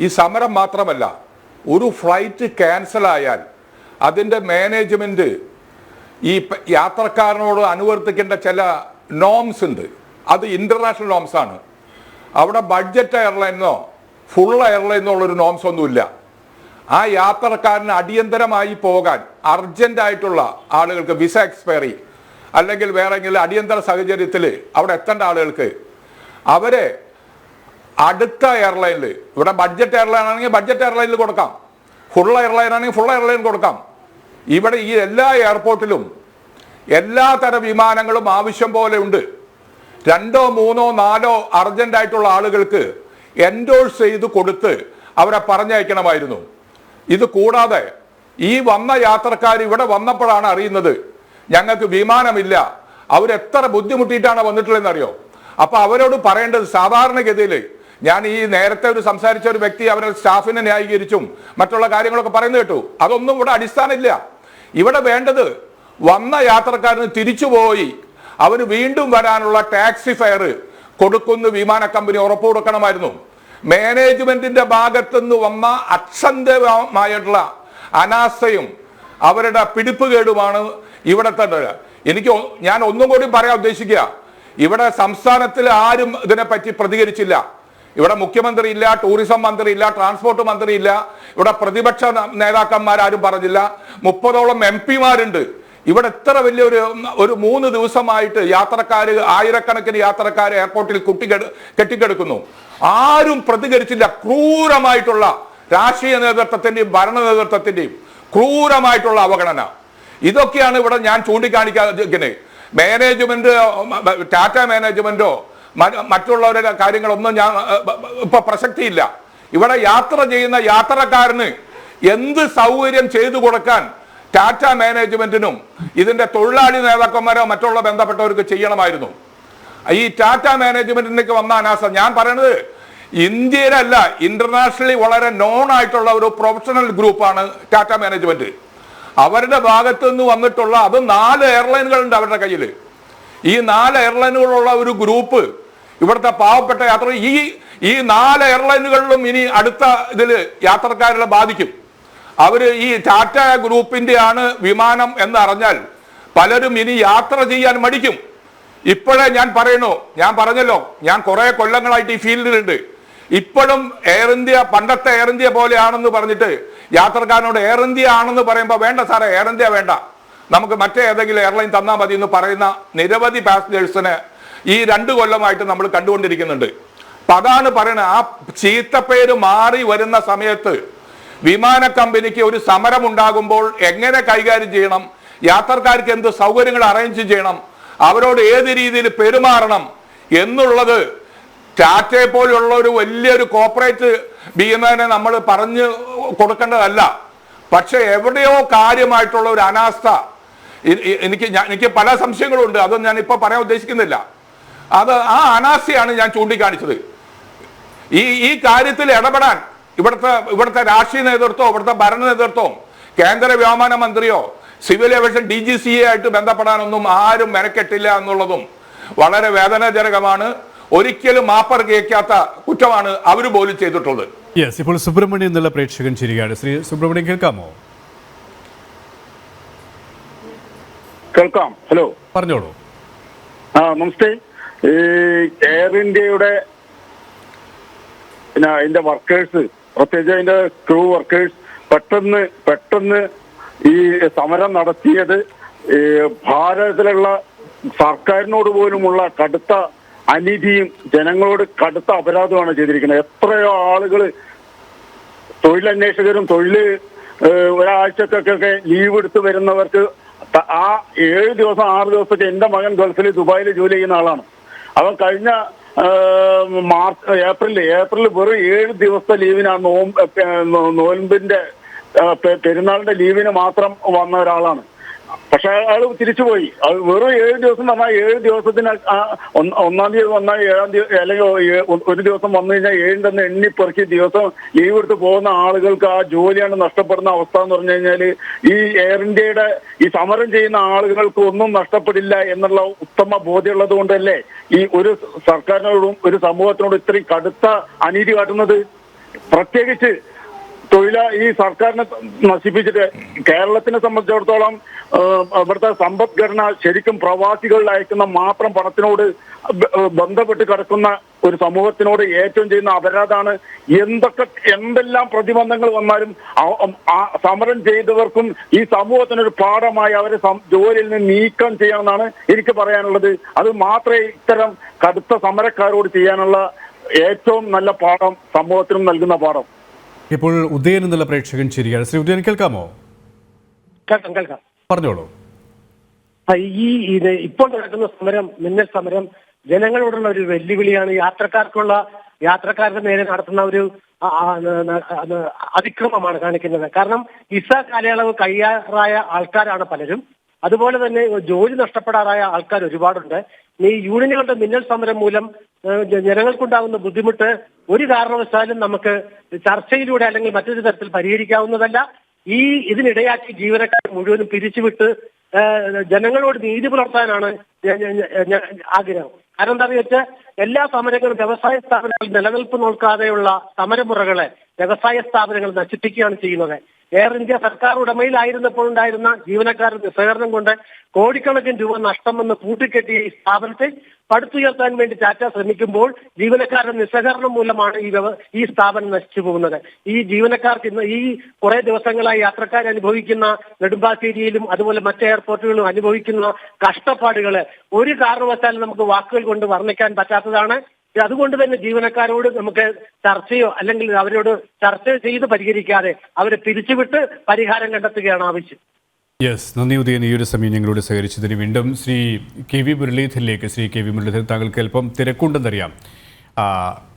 S2: ഈ സമരം മാത്രമല്ല ഒരു ഫ്ലൈറ്റ് ക്യാൻസൽ ആയാൽ അതിന്റെ മാനേജ്മെന്റ് ഈ യാത്രക്കാരനോട് അനുവർത്തിക്കേണ്ട ചില നോംസ് ഉണ്ട്. അത് ഇന്റർനാഷണൽ നോംസാണ്. അവിടെ ബഡ്ജറ്റ് എയർലൈനോ ഫുൾ എയർലൈനോ ഉള്ളൊരു നോംസ് ഒന്നുമില്ല ആ യാത്രക്കാരന് അടിയന്തരമായി പോകാൻ അർജന്റ് ആയിട്ടുള്ള ആളുകൾക്ക് വിസ എക്സ്പയറി അല്ലെങ്കിൽ വേറെ അടിയന്തര സാഹചര്യത്തിൽ അവിടെ എത്തേണ്ട ആളുകൾക്ക് അവരെ അടുത്ത എയർലൈനിൽ ഇവിടെ ബഡ്ജറ്റ് എയർലൈൻ ആണെങ്കിൽ ബഡ്ജറ്റ് എയർലൈനിൽ കൊടുക്കാം. ഫുൾ എയർലൈൻ ആണെങ്കിൽ ഫുൾ എയർലൈൻ കൊടുക്കാം. ഇവിടെ ഈ എല്ലാ എയർപോർട്ടിലും എല്ലാ തരം വിമാനങ്ങളും ആവശ്യം പോലെ ഉണ്ട്. രണ്ടോ മൂന്നോ നാലോ അർജന്റ് ആയിട്ടുള്ള ആളുകൾക്ക് എൻഡോഴ്സ് ചെയ്ത് കൊടുത്ത് അവരെ പറഞ്ഞയക്കണമായിരുന്നു. ഇത് കൂടാതെ ഈ വന്ന യാത്രക്കാർ ഇവിടെ വന്നപ്പോഴാണ് അറിയുന്നത് ഞങ്ങൾക്ക് വിമാനമില്ല. അവരെത്ര ബുദ്ധിമുട്ടിയിട്ടാണ് വന്നിട്ടുള്ളതെന്ന് അറിയോ അപ്പൊ അവരോട് പറയേണ്ടത് സാധാരണഗതിയിൽ ഞാൻ ഈ നേരത്തെ ഒരു സംസാരിച്ച ഒരു വ്യക്തി അവരെ സ്റ്റാഫിനെ ന്യായീകരിച്ചും മറ്റുള്ള കാര്യങ്ങളൊക്കെ പറയുന്നത് കേട്ടു. അതൊന്നും ഇവിടെ അടിസ്ഥാനമില്ല. ഇവിടെ വേണ്ടത് വന്ന യാത്രക്കാരന് തിരിച്ചുപോയി അവന് വീണ്ടും വരാനുള്ള ടാക്സി ഫെയർ കൊടുക്കുന്ന വിമാന കമ്പനി ഉറപ്പ് കൊടുക്കണമായിരുന്നു. മാനേജ്മെന്റിന്റെ ഭാഗത്തുനിന്ന് വന്ന അക്ഷന്തമായിട്ടുള്ള അനാസ്ഥയും അവരുടെ പിടിപ്പുകേടുമാണ് തന്നെ എനിക്ക് ഞാൻ ഒന്നും കൂടി പറയാൻ ഉദ്ദേശിക്കുക. ഇവിടെ സംസ്ഥാനത്തിൽ ആരും ഇതിനെപ്പറ്റി പ്രതികരിച്ചില്ല. ഇവിടെ മുഖ്യമന്ത്രി ഇല്ല ടൂറിസം മന്ത്രി ഇല്ല ട്രാൻസ്പോർട്ട് മന്ത്രി ഇല്ല. ഇവിടെ പ്രതിപക്ഷ നേതാക്കന്മാരാരും പറഞ്ഞില്ല. മുപ്പതോളം എം പിമാരുണ്ട്. ഇവിടെ എത്ര വലിയൊരു ഒരു മൂന്ന് ദിവസമായിട്ട് യാത്രക്കാർ ആയിരക്കണക്കിന് യാത്രക്കാർ എയർപോർട്ടിൽ കുട്ടികെട കെട്ടിക്കെടുക്കുന്നു. ആരും പ്രതികരിച്ചില്ല. ക്രൂരമായിട്ടുള്ള രാഷ്ട്രീയ നേതൃത്വത്തിന്റെയും ഭരണ നേതൃത്വത്തിന്റെയും ക്രൂരമായിട്ടുള്ള അവഗണന. ഇതൊക്കെയാണ് ഇവിടെ ഞാൻ ചൂണ്ടിക്കാണിക്കുന്നത് മാനേജ്മെന്റ് ടാറ്റ മാനേജ്മെന്റോ മറ്റുള്ളവരുടെ കാര്യങ്ങളൊന്നും ഞാൻ ഇപ്പൊ പ്രസക്തിയില്ല. ഇവിടെ യാത്ര ചെയ്യുന്ന യാത്രക്കാരന് എന്ത് സൗകര്യം ചെയ്തു കൊടുക്കാൻ ടാറ്റ മാനേജ്മെന്റിനും ഇതിന്റെ തൊഴിലാളി നേതാക്കന്മാരോ മറ്റുള്ള ബന്ധപ്പെട്ടവർക്ക് ചെയ്യണമായിരുന്നു. ഈ ടാറ്റ മാനേജ്മെന്റിലേക്ക് വന്ന അനാസ ഞാൻ പറയുന്നത് ഇന്ത്യയിലല്ല ഇന്റർനാഷണലി വളരെ നോൺ ആയിട്ടുള്ള ഒരു പ്രൊഫഷണൽ ഗ്രൂപ്പാണ് ടാറ്റ മാനേജ്മെന്റ്. അവരുടെ ഭാഗത്തു നിന്ന് വന്നിട്ടുള്ള അത് നാല് എയർലൈനുകളുണ്ട് അവരുടെ കയ്യിൽ ഈ നാല് എയർലൈനുകളുള്ള ഒരു ഗ്രൂപ്പ് ഇവിടുത്തെ പാവപ്പെട്ട യാത്ര ഈ ഈ നാല് എയർലൈനുകളിലും ഇനി അടുത്ത ഇതിൽ യാത്രക്കാരെ ബാധിക്കും. അവർ ഈ ടാറ്റ ഗ്രൂപ്പിന്റെ ആണ് വിമാനം എന്നറിഞ്ഞാൽ പലരും ഇനി യാത്ര ചെയ്യാൻ മടിക്കും. ഇപ്പോഴേ ഞാൻ പറയുന്നു ഞാൻ പറഞ്ഞല്ലോ ഞാൻ കുറെ കൊല്ലങ്ങളായിട്ട് ഈ ഫീൽഡിലുണ്ട്. ഇപ്പോഴും എയർ ഇന്ത്യ പണ്ടത്തെ എയർ ഇന്ത്യ പോലെയാണെന്ന് പറഞ്ഞിട്ട് യാത്രക്കാരനോട് എയർ ഇന്ത്യ ആണെന്ന് പറയുമ്പോൾ വേണ്ട സാറേ എയർ ഇന്ത്യ വേണ്ട. നമുക്ക് മറ്റേ ഏതെങ്കിലും എയർലൈൻ തന്നാൽ മതി എന്ന് പറയുന്ന നിരവധി പാസഞ്ചേഴ്സിന് ഈ രണ്ട് കൊല്ലമായിട്ട് നമ്മൾ കണ്ടുകൊണ്ടിരിക്കുന്നുണ്ട്. അപ്പൊ അതാണ് പറയുന്നത് ആ ചീത്തപ്പേര് മാറി വരുന്ന സമയത്ത് വിമാന കമ്പനിക്ക് ഒരു സമരം ഉണ്ടാകുമ്പോൾ എങ്ങനെ കൈകാര്യം ചെയ്യണം? യാത്രക്കാർക്ക് എന്ത് സൗകര്യങ്ങൾ അറേഞ്ച് ചെയ്യണം? അവരോട് ഏത് രീതിയിൽ പെരുമാറണം? എന്നുള്ളത് ടാറ്റയെ പോലെയുള്ള ഒരു വലിയൊരു കോർപ്പറേറ്റ് ഭീമനെ നമ്മൾ പറഞ്ഞു കൊടുക്കേണ്ടതല്ല. പക്ഷെ എവിടെയോ കാര്യമായിട്ടുള്ള ഒരു അനാസ്ഥ. എനിക്ക് എനിക്ക് പല സംശയങ്ങളുണ്ട്. അതൊന്നും ഞാൻ ഇപ്പൊ പറയാൻ ഉദ്ദേശിക്കുന്നില്ല. അത് ആ അനാസ്ഥയാണ് ഞാൻ ചൂണ്ടിക്കാണിച്ചത്. ഈ ഈ കാര്യത്തിൽ ഇടപെടാൻ ഇവിടുത്തെ ഇവിടുത്തെ രാഷ്ട്രീയ നേതൃത്വം ഇവിടുത്തെ ഭരണ നേതൃത്വം കേന്ദ്ര വ്യോമാന മന്ത്രിയോ civil aviation D G C A ആയിട്ട് ബന്ധപ്പെടാനൊന്നും ആരും മെനക്കെട്ടില്ല എന്നുള്ളതും വളരെ വേദനാജനകമാണ്. ഒരിക്കലും മാപ്പർ കേൾക്കാത്ത കുറ്റമാണ് അവർ പോലും ചെയ്തിട്ടുള്ളത്.
S1: യെസ് ഇപ്പോൾ സുബ്രഹ്മണ്യം എന്നുള്ള പ്രേക്ഷകൻ ശരിയാണ് ശ്രീ സുബ്രഹ്മണ്യം കേൾക്കാമോ?
S6: കേൾക്കാം. ഹലോ.
S1: പറഞ്ഞോളൂ.
S6: ആ നമസ്തേ. ഈ എയർ ഇന്ത്യയുടെ പിന്നെ അതിന്റെ വർക്കേഴ്സ് പ്രത്യേകിച്ച് അതിന്റെ ക്രൂ വർക്കേഴ്സ് പെട്ടെന്ന് പെട്ടെന്ന് ഈ സമരം നടത്തിയത് ഭാരതത്തിലുള്ള സർക്കാരിനോട് പോലുമുള്ള കടുത്ത അനീതിയും ജനങ്ങളോട് കടുത്ത അപരാധമാണ് ചെയ്തിരിക്കുന്നത്. എത്രയോ ആളുകൾ തൊഴിലന്വേഷകരും തൊഴിൽ ഒരാഴ്ചക്കൊക്കെ ലീവ് എടുത്ത് വരുന്നവർക്ക് ആ ഏഴ് ദിവസം ആറ് ദിവസത്തേക്ക് എന്റെ മകൻ ഗൾഫിൽ ദുബായിൽ ജോലി ചെയ്യുന്ന ആളാണ്. അവൻ കഴിഞ്ഞ മാർച്ച് ഏപ്രിൽ ഏപ്രിൽ വെറും ഏഴ് ദിവസത്തെ ലീവിനാണ് നോമ്പ് നോയമ്പിന്റെ പെരുന്നാളിന്റെ ലീവിന് മാത്രം വന്ന ഒരാളാണ്. പക്ഷെ അയാൾ തിരിച്ചുപോയി. അത് വെറും ഏഴ് ദിവസം വന്നാൽ ഏഴ് ദിവസത്തിന് ഒന്ന് തീയതി വന്നാൽ ഏഴാം തീയതി അല്ലെങ്കിൽ ഒരു ദിവസം വന്നു കഴിഞ്ഞാൽ ഏഴിന്റെ എണ്ണിപ്പെറുക്കി ദിവസം ലീവ് എടുത്ത് പോകുന്ന ആളുകൾക്ക് ആ ജോലിയാണ് നഷ്ടപ്പെടുന്ന അവസ്ഥ എന്ന് പറഞ്ഞു കഴിഞ്ഞാൽ ഈ എയർ ഇന്ത്യയുടെ ഈ സമരം ചെയ്യുന്ന ആളുകൾക്ക് ഒന്നും നഷ്ടപ്പെടില്ല എന്നുള്ള ഉത്തമ ബോധ്യമുള്ളത് കൊണ്ടല്ലേ ഈ ഒരു സർക്കാരിനോടും ഒരു സമൂഹത്തിനോടും ഇത്രയും കടുത്ത അനീതി കാട്ടുന്നത്? പ്രത്യേകിച്ച് തൊഴില ഈ സർക്കാരിനെ നശിപ്പിച്ചിട്ട് കേരളത്തിനെ സംബന്ധിച്ചിടത്തോളം ഇവിടുത്തെ സമ്പദ്ഘടന ശരിക്കും പ്രവാസികളിൽ അയക്കുന്ന മാത്രം പണത്തിനോട് ബന്ധപ്പെട്ട് കിടക്കുന്ന ഒരു സമൂഹത്തിനോട് ഏറ്റവും ചെയ്യുന്ന അപരാധമാണ് എന്തൊക്കെ എന്തെല്ലാം പ്രതിബന്ധങ്ങൾ വന്നാലും സമരം ചെയ്തവർക്കും ഈ സമൂഹത്തിനൊരു പാഠമായി അവരെ ജോലിയിൽ നിന്ന് നീക്കം ചെയ്യണമെന്നാണ് എനിക്ക് പറയാനുള്ളത്. അത് മാത്രമേ ഇത്തരം കടുത്ത സമരക്കാരോട് ചെയ്യാനുള്ള ഏറ്റവും നല്ല പാഠം സമൂഹത്തിനും നൽകുന്ന പാഠം.
S1: ഇപ്പോൾ ഉദയൻ എന്നുള്ള പ്രേക്ഷകൻ ശരിയാണ് ശ്രീ ഉദയൻ കേൾക്കാമോ?
S7: കേൾക്കാം കേൾക്കാം.
S1: പറഞ്ഞോളൂ.
S7: ഈ ഇത് ഇപ്പോൾ നടക്കുന്ന സമരം മിന്നൽ സമരം ജനങ്ങളോടുള്ള ഒരു വെല്ലുവിളിയാണ്. യാത്രക്കാർക്കുള്ള യാത്രക്കാരുടെ നേരെ നടത്തുന്ന ഒരു അതിക്രമമാണ് കാണിക്കുന്നത്. കാരണം വിസ കാലയളവ് കഴിയാറായ ആൾക്കാരാണ് പലരും. അതുപോലെ തന്നെ ജോലി നഷ്ടപ്പെടാറായ ആൾക്കാർ ഒരുപാടുണ്ട്. ഈ യൂണിയനുകളുടെ മിന്നൽ സമരം മൂലം ജനങ്ങൾക്കുണ്ടാകുന്ന ബുദ്ധിമുട്ട് ഒരു കാരണവശാലും നമുക്ക് ചർച്ചയിലൂടെ അല്ലെങ്കിൽ മറ്റൊരു തരത്തിൽ പരിഹരിക്കാവുന്നതല്ല. ഈ ഇതിനിടയാക്കി ജീവനക്കാർ മുഴുവനും പിരിച്ചുവിട്ട് ജനങ്ങളോട് നീതി പുലർത്താനാണ് ആഗ്രഹം. കാരണം എന്താ വെച്ചാൽ എല്ലാ സമരങ്ങളും വ്യവസായ സ്ഥാപനങ്ങൾ നിലനിൽപ്പ് നോക്കാതെയുള്ള സമരമുറകളെ വ്യവസായ സ്ഥാപനങ്ങൾ നശിപ്പിക്കുകയാണ് ചെയ്യുന്നത്. എയർ ഇന്ത്യ സർക്കാർ ഉടമയിലായിരുന്നപ്പോൾ ഉണ്ടായിരുന്ന ജീവനക്കാരുടെ നിസ്സഹകരണം കൊണ്ട് കോടിക്കണക്കിന് രൂപ നഷ്ടം വന്ന് കൂട്ടിക്കെട്ടിയ ഈ സ്ഥാപനത്തെ പടുത്തുയർത്താൻ വേണ്ടി ടാറ്റ ശ്രമിക്കുമ്പോൾ ജീവനക്കാരുടെ നിസ്സഹകരണം മൂലമാണ് ഈ ഈ സ്ഥാപനം നശിച്ചു പോകുന്നത്. ഈ ജീവനക്കാർക്ക് ഇന്ന് ഈ കുറെ ദിവസങ്ങളായി യാത്രക്കാർ അനുഭവിക്കുന്ന നെടുമ്പാശ്ശേരിയിലും അതുപോലെ മറ്റ് എയർപോർട്ടുകളിലും അനുഭവിക്കുന്ന കഷ്ടപ്പാടുകൾ ഒരു കാരണവശാലും നമുക്ക് വാക്കുകൾ കൊണ്ട് വർണിക്കാൻ പറ്റാത്തതാണ്. അതുകൊണ്ട് തന്നെ ജീവനക്കാരോട് നമുക്ക് ചർച്ചയോ അല്ലെങ്കിൽ അവരോട് ചർച്ച ചെയ്ത് പരിഹരിക്കാതെ അവരെ പിരിച്ചുവിട്ട് പരിഹാരം കണ്ടെത്തുകയാണ് ആവശ്യം.
S1: യെസ് നന്ദി ഉദയൻ. ഈ ഒരു സമയം ഞങ്ങളോട് സഹകരിച്ചതിന് വീണ്ടും ശ്രീ കെ വി മുരളീധരിലേക്ക് ശ്രീ കെ വി മുരളീധരൻ താങ്കൾക്ക് അല്പം തിരക്കുണ്ടെന്നറിയാം.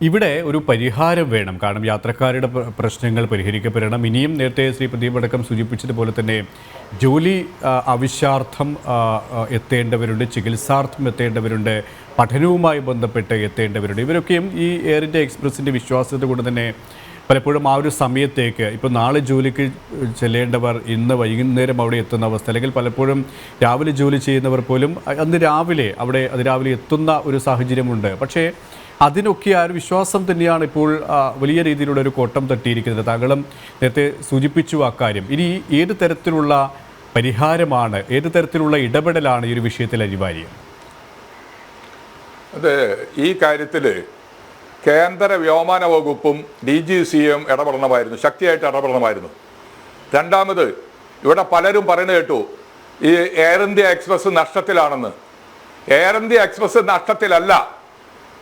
S1: ഇവിടെ ഒരു പരിഹാരം വേണം. കാരണം യാത്രക്കാരുടെ പ്രശ്നങ്ങൾ പരിഹരിക്കപ്പെടണം. ഇനിയും നേരത്തെ ശ്രീ പ്രദീപ് അടക്കം സൂചിപ്പിച്ചതുപോലെ തന്നെ ജോലി ആവശ്യാർത്ഥം എത്തേണ്ടവരുണ്ട് ചികിത്സാർത്ഥം എത്തേണ്ടവരുണ്ട് പഠനവുമായി ബന്ധപ്പെട്ട് എത്തേണ്ടവരുണ്ട്. ഇവരൊക്കെയും ഈ എയർ ഇന്ത്യ എക്സ്പ്രസിന്റെ വിശ്വാസത്തെ കൊണ്ട് തന്നെ പലപ്പോഴും ആ ഒരു സമയത്തേക്ക് ഇപ്പോൾ നാളെ ജോലിക്ക് ചെല്ലേണ്ടവർ ഇന്ന് വൈകുന്നേരം അവിടെ എത്തുന്ന അവസ്ഥ അല്ലെങ്കിൽ പലപ്പോഴും രാവിലെ ജോലി ചെയ്യുന്നവർ പോലും അന്ന് രാവിലെ അവിടെ അതിരാവിലെ എത്തുന്ന ഒരു സാഹചര്യമുണ്ട്. പക്ഷേ അതിനൊക്കെ ആ ഒരു വിശ്വാസം തന്നെയാണ് ഇപ്പോൾ വലിയ രീതിയിലുള്ള ഒരു കോട്ടം തട്ടിയിരിക്കുന്നത്. താങ്കളും നേരത്തെ സൂചിപ്പിച്ചു കാര്യം. ഇനി ഏത് തരത്തിലുള്ള പരിഹാരമാണ് ഏത് തരത്തിലുള്ള ഇടപെടലാണ് ഈ ഒരു വിഷയത്തിൽ അനിവാര്യം?
S2: അതെ ഈ കാര്യത്തിൽ കേന്ദ്ര വ്യോമയാന വകുപ്പും ഡി ജി സിയും ഇടപെടണമായിരുന്നു ശക്തിയായിട്ട് ഇടപെടണമായിരുന്നു. രണ്ടാമത് ഇവിടെ പലരും പറയുന്നത് കേട്ടു ഈ എയർ ഇന്ത്യ എക്സ്പ്രസ് നഷ്ടത്തിലാണെന്ന്. എയർ ഇന്ത്യ എക്സ്പ്രസ് നഷ്ടത്തിലല്ല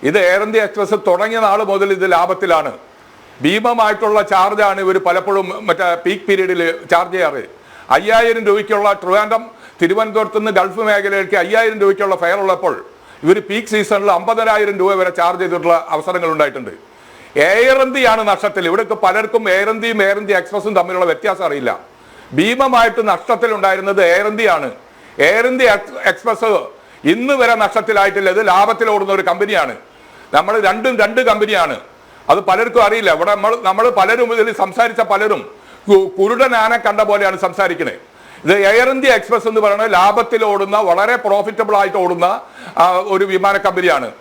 S2: ഇത് എയർ ഇന്ത്യ എക്സ്പ്രസ് തുടങ്ങിയ നാൾ മുതൽ ഇത് ലാഭത്തിലാണ്. ഭീമമായിട്ടുള്ള ചാർജാണ് ഇവർ പലപ്പോഴും മറ്റേ പീക്ക് പീരീഡിൽ ചാർജ് ചെയ്യാറ്. അയ്യായിരം രൂപയ്ക്കുള്ള ട്രിവാൻഡം തിരുവനന്തപുരത്ത് നിന്ന് ഗൾഫ് മേഖലയിലേക്ക് അയ്യായിരം രൂപയ്ക്കുള്ള ഫെയർ ഉള്ളപ്പോൾ ഇവർ പീക്ക് സീസണിൽ അമ്പതിനായിരം രൂപ വരെ ചാർജ് ചെയ്തിട്ടുള്ള അവസരങ്ങൾ ഉണ്ടായിട്ടുണ്ട്. എയർ ഇന്ത്യയാണ് നഷ്ടത്തിൽ. ഇവിടെയൊക്കെ പലർക്കും എയർ ഇന്ത്യയും ഇന്ത്യ എക്സ്പ്രസും തമ്മിലുള്ള വ്യത്യാസം അറിയില്ല. ഭീമമായിട്ട് നഷ്ടത്തിലുണ്ടായിരുന്നത് എയർ ഇന്ത്യയാണ് എയർ ഇന്ത്യ എക്സ്പ്രസ് ഇന്ന് വരെ നഷ്ടത്തിലായിട്ടില്ല. ഇത് ലാഭത്തിലോടുന്ന ഒരു കമ്പനിയാണ് നമ്മൾ രണ്ടും രണ്ട് കമ്പനിയാണ്. അത് പലർക്കും അറിയില്ല. ഇവിടെ നമ്മൾ നമ്മൾ പലരും ഇതിൽ സംസാരിച്ച പലരും കു- കുരുടൻ ആന കണ്ട പോലെയാണ് സംസാരിക്കുന്നത് ഇത് എയർ ഇന്ത്യ എക്സ്പ്രസ് എന്ന് പറയുന്നത് ലാഭത്തിൽ ഓടുന്ന വളരെ പ്രോഫിറ്റബിൾ ആയിട്ട് ഓടുന്ന ഒരു വിമാന കമ്പനിയാണ്.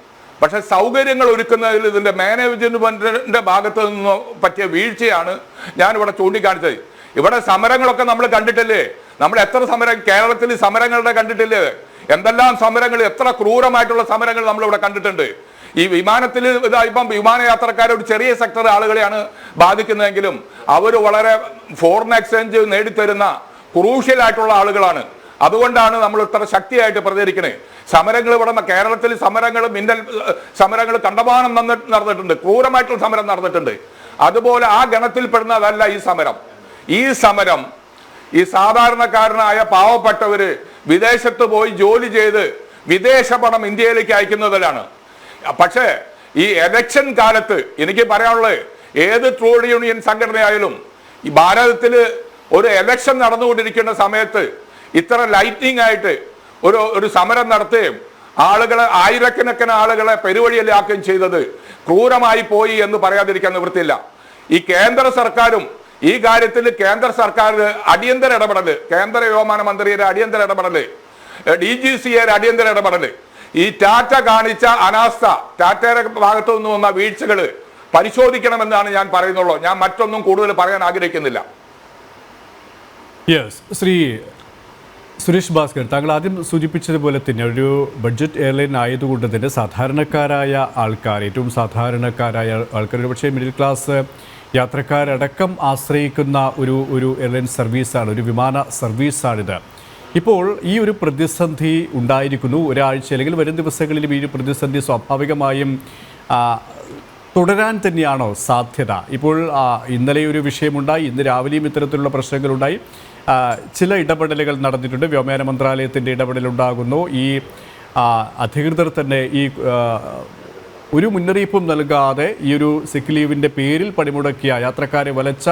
S2: പക്ഷെ സൗകര്യങ്ങൾ ഒരുക്കുന്നതിൽ ഇതിന്റെ മാനേജ്മെന്റിന്റെ ഭാഗത്ത് നിന്ന് പറ്റിയ വീഴ്ചയാണ് ഞാൻ ഇവിടെ ചൂണ്ടിക്കാണിച്ചത്. ഇവിടെ സമരങ്ങളൊക്കെ നമ്മൾ കണ്ടിട്ടില്ലേ? നമ്മൾ എത്ര സമരം കേരളത്തിൽ സമരങ്ങളുടെ കണ്ടിട്ടില്ലേ? എന്തെല്ലാം സമരങ്ങൾ എത്ര ക്രൂരമായിട്ടുള്ള സമരങ്ങൾ നമ്മൾ ഇവിടെ കണ്ടിട്ടുണ്ട്. ഈ വിമാനത്തിൽ ഇപ്പം വിമാനയാത്രക്കാരെ ഒരു ചെറിയ സെക്ടർ ആളുകളെയാണ് ബാധിക്കുന്നതെങ്കിലും അവർ വളരെ ഫോറിൻ എക്സ്ചേഞ്ച് നേടിത്തരുന്ന ക്രൂഷ്യൽ ആയിട്ടുള്ള ആളുകളാണ്. അതുകൊണ്ടാണ് നമ്മൾ ഇത്ര ശക്തിയായിട്ട് പ്രതികരിക്കുന്നത് സമരങ്ങൾ ഇവിടെ കേരളത്തിൽ സമരങ്ങൾ മിന്നൽ സമരങ്ങൾ കണ്ടമാനം നടന്നിട്ടുണ്ട്. ക്രൂരമായിട്ടുള്ള സമരം നടന്നിട്ടുണ്ട്. അതുപോലെ ആ ഗണത്തിൽപ്പെടുന്നതല്ല ഈ സമരം. ഈ സമരം ഈ സാധാരണക്കാരനായ പാവപ്പെട്ടവര് വിദേശത്ത് പോയി ജോലി ചെയ്ത് വിദേശ പണം ഇന്ത്യയിലേക്ക് അയക്കുന്നതിലാണ്. പക്ഷേ ഈ എലക്ഷൻ കാലത്ത് എനിക്ക് പറയാനുള്ളത് ഏത് ട്രേഡ് യൂണിയൻ സംഘടനയായാലും ഈ ഭാരതത്തിൽ ഒരു എലക്ഷൻ നടന്നുകൊണ്ടിരിക്കുന്ന സമയത്ത് ഇത്ര ലൈറ്റിംഗ് ആയിട്ട് ഒരു ഒരു സമരം നടത്തുകയും ആളുകളെ ആയിരക്കണക്കിന് ആളുകളെ പെരുവഴിയിലാക്കുകയും ചെയ്തത് ക്രൂരമായി പോയി എന്ന് പറയാതിരിക്കാൻ നിവൃത്തിയില്ല. ഈ കേന്ദ്ര സർക്കാരും ഈ കാര്യത്തിൽ കേന്ദ്ര സർക്കാർ അടിയന്തര ഇടപെടൽ കേന്ദ്ര വ്യോമയാന മന്ത്രിയുടെ അടിയന്തര ഇടപെടൽ ഡി ജി സിയുടെ അടിയന്തര ഇടപെടൽ ഈ ടാറ്റ കാണിച്ച അനാസ്ഥ ടാറ്റയുടെ ഭാഗത്തു നിന്ന് വന്ന വീഴ്ചകൾ പരിശോധിക്കണമെന്നാണ് ഞാൻ പറയുന്നുള്ളൂ. ഞാൻ മറ്റൊന്നും കൂടുതൽ പറയാൻ ആഗ്രഹിക്കുന്നില്ല.
S1: യെസ് ശ്രീ സുരേഷ് ഭാസ്കർ താങ്കൾ ആദ്യം സൂചിപ്പിച്ചതുപോലെ തന്നെ ഒരു ബഡ്ജറ്റ് എയർലൈൻ ആയതുകൊണ്ട് തന്നെ സാധാരണക്കാരായ ആൾക്കാർ ഏറ്റവും സാധാരണക്കാരായ ആൾക്കാർ പക്ഷേ മിഡിൽ ക്ലാസ് യാത്രക്കാരടക്കം ആശ്രയിക്കുന്ന ഒരു ഒരു എയർലൈൻ സർവീസാണ് ഒരു വിമാന സർവീസാണിത്. ഇപ്പോൾ ഈ ഒരു പ്രതിസന്ധി ഉണ്ടായിരിക്കുന്നു. ഒരാഴ്ച അല്ലെങ്കിൽ വരും ദിവസങ്ങളിലും ഈ ഒരു പ്രതിസന്ധി സ്വാഭാവികമായും തുടരാൻ തന്നെയാണോ സാധ്യത? ഇപ്പോൾ ഇന്നലെ ഒരു വിഷയമുണ്ടായി ഇന്ന് രാവിലെയും ഇത്തരത്തിലുള്ള പ്രശ്നങ്ങളുണ്ടായി. ചില ഇടപെടലുകൾ നടന്നിട്ടുണ്ട്. വ്യോമയാന മന്ത്രാലയത്തിന്റെ ഇടപെടലുണ്ടാകുന്നു. ഈ അധികൃതർ തന്നെ ഈ ഒരു മുന്നറിയിപ്പും നൽകാതെ ഈ ഒരു സിക്ക് ലീവിന്റെ പേരിൽ പണിമുടക്കിയ യാത്രക്കാരെ വലച്ച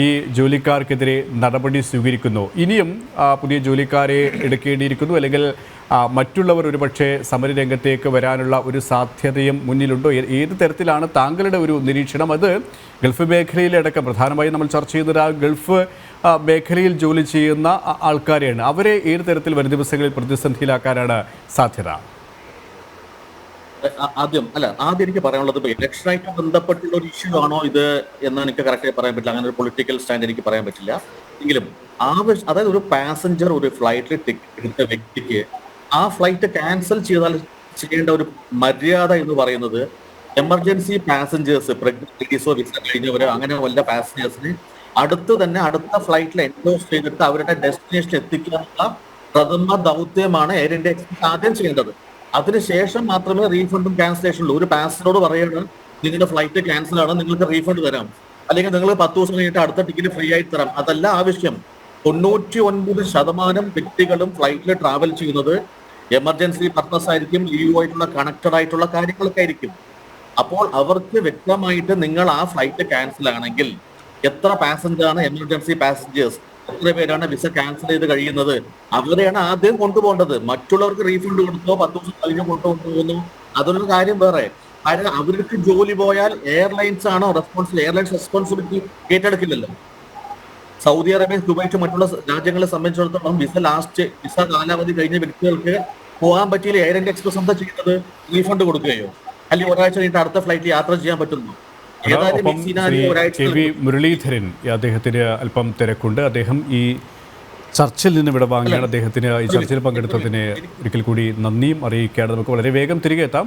S1: ഈ ജോലിക്കാർക്കെതിരെ നടപടി സ്വീകരിക്കുന്നു. ഇനിയും പുതിയ ജോലിക്കാരെ എടുക്കേണ്ടിയിരിക്കുന്നു. അല്ലെങ്കിൽ മറ്റുള്ളവർ ഒരുപക്ഷെ സമരരംഗത്തേക്ക് വരാനുള്ള ഒരു സാധ്യതയും മുന്നിലുണ്ടോ? ഏത് തരത്തിലാണ് താങ്കളുടെ ഒരു നിരീക്ഷണം? അത് ഗൾഫ് മേഖലയിലടക്കം പ്രധാനമായും നമ്മൾ ചർച്ച ചെയ്യുന്നത് ആ ഗൾഫ് മേഖലയിൽ ജോലി ചെയ്യുന്ന ആൾക്കാരെയാണ്. അവരെ ഏത് തരത്തിൽ വരും ദിവസങ്ങളിൽ പ്രതിസന്ധിയിലാക്കാനാണ് സാധ്യത?
S3: ആദ്യം അല്ല ആദ്യം എനിക്ക് പറയാനുള്ളത് ഇപ്പൊ ഇലക്ഷനായിട്ട് ബന്ധപ്പെട്ടുള്ള ഒരു ഇഷ്യൂ ആണോ ഇത് എന്ന് എനിക്ക് കറക്റ്റായി പറയാൻ പറ്റില്ല. അങ്ങനെ ഒരു പൊളിറ്റിക്കൽ സ്റ്റാൻഡ് എനിക്ക് പറയാൻ പറ്റില്ല. എങ്കിലും ആവശ്യം അതായത് ഒരു പാസഞ്ചർ ഒരു ഫ്ലൈറ്റിൽ ടിക്കറ്റ് എടുത്ത വ്യക്തിക്ക് ആ ഫ്ലൈറ്റ് ക്യാൻസൽ ചെയ്താൽ ചെയ്യേണ്ട ഒരു മര്യാദ എന്ന് പറയുന്നത് എമർജൻസി പാസഞ്ചേഴ്സ് പ്രഗ്നൻസോ വിസ കഴിഞ്ഞവരോ അങ്ങനെ വല്ല പാസഞ്ചേഴ്സിന് അടുത്ത് തന്നെ അടുത്ത ഫ്ലൈറ്റിൽ എൻഡോസ് ചെയ്തിട്ട് അവരുടെ ഡെസ്റ്റിനേഷൻ എത്തിക്കാനുള്ള പ്രഥമ ദൗത്യമാണ് എയർ ഇന്ത്യ എക്സ്പ്രസ് ആദ്യം ചെയ്യേണ്ടത്. അതിനുശേഷം മാത്രമേ റീഫണ്ടും ക്യാൻസലേഷനുള്ളൂ. ഒരു പാസഞ്ചറോട് പറയാണ് നിങ്ങളുടെ ഫ്ലൈറ്റ് ക്യാൻസൽ ആണ് നിങ്ങൾക്ക് റീഫണ്ട് തരാം. അല്ലെങ്കിൽ നിങ്ങൾ പത്ത് ദിവസം കഴിഞ്ഞിട്ട് അടുത്ത ടിക്കറ്റ് ഫ്രീ ആയി തരാം. അതല്ല ആവശ്യം. തൊണ്ണൂറ്റി ഒൻപത് ശതമാനം വ്യക്തികളും ഫ്ലൈറ്റിൽ ട്രാവൽ ചെയ്യുന്നത് എമർജൻസി പർപ്പസ് ആയിരിക്കും ലീവ് ആയിട്ടുള്ള കണക്റ്റഡ് ആയിട്ടുള്ള കാര്യങ്ങളൊക്കെ ആയിരിക്കും. അപ്പോൾ അവർക്ക് വ്യക്തമായിട്ട് നിങ്ങൾ ആ ഫ്ലൈറ്റ് ക്യാൻസൽ ആണെങ്കിൽ എത്ര പാസഞ്ചറാണ് എമർജൻസി പാസഞ്ചേഴ്സ് എത്ര പേരാണ് വിസ ക്യാൻസൽ ചെയ്ത് കഴിയുന്നത്. അവരെയാണ് ആദ്യം കൊണ്ടുപോകേണ്ടത്. മറ്റുള്ളവർക്ക് റീഫണ്ട് കൊടുത്തോ പത്ത് ദിവസം കഴിഞ്ഞോ കൊണ്ടുപോകുന്നു. അതൊരു കാര്യം വേറെ. കാരണം അവർക്ക് ജോലി പോയാൽ എയർലൈൻസ് ആണോ റെസ്പോൺസിബിൾ എയർലൈൻസ് റെസ്പോൺസിബിലിറ്റി ഏറ്റെടുക്കില്ലല്ലോ. സൗദി അറേബ്യ ദുബായ് മറ്റുള്ള രാജ്യങ്ങളെ സംബന്ധിച്ചിടത്തോളം വിസ ലാസ്റ്റ് വിസ കാലാവധി കഴിഞ്ഞ വ്യക്തികൾക്ക് പോകാൻ പറ്റിയില്ല. എയർ ഇന്ത്യ എക്സ്പ്രസ് എന്താ ചെയ്യുന്നത്? റീഫണ്ട് കൊടുക്കുകയോ? അല്ലെങ്കിൽ ഒരാഴ്ച കഴിഞ്ഞിട്ട് അടുത്ത ഫ്ലൈറ്റ് യാത്ര ചെയ്യാൻ പറ്റുന്നു?
S1: ഒപ്പം കെ വി മുരളീധരൻ അദ്ദേഹത്തിന് അല്പം തിരക്കുണ്ട്. അദ്ദേഹം ഈ ചർച്ചിൽ നിന്ന് ഇവിടെ വാങ്ങിയാണ് അദ്ദേഹത്തിന് ഈ ചർച്ചയിൽ പങ്കെടുത്തതിന് ഒരിക്കൽ കൂടി നന്ദിയും അറിയിക്കുകയാണ്. നമുക്ക് വളരെ വേഗം തിരികെ എത്താം.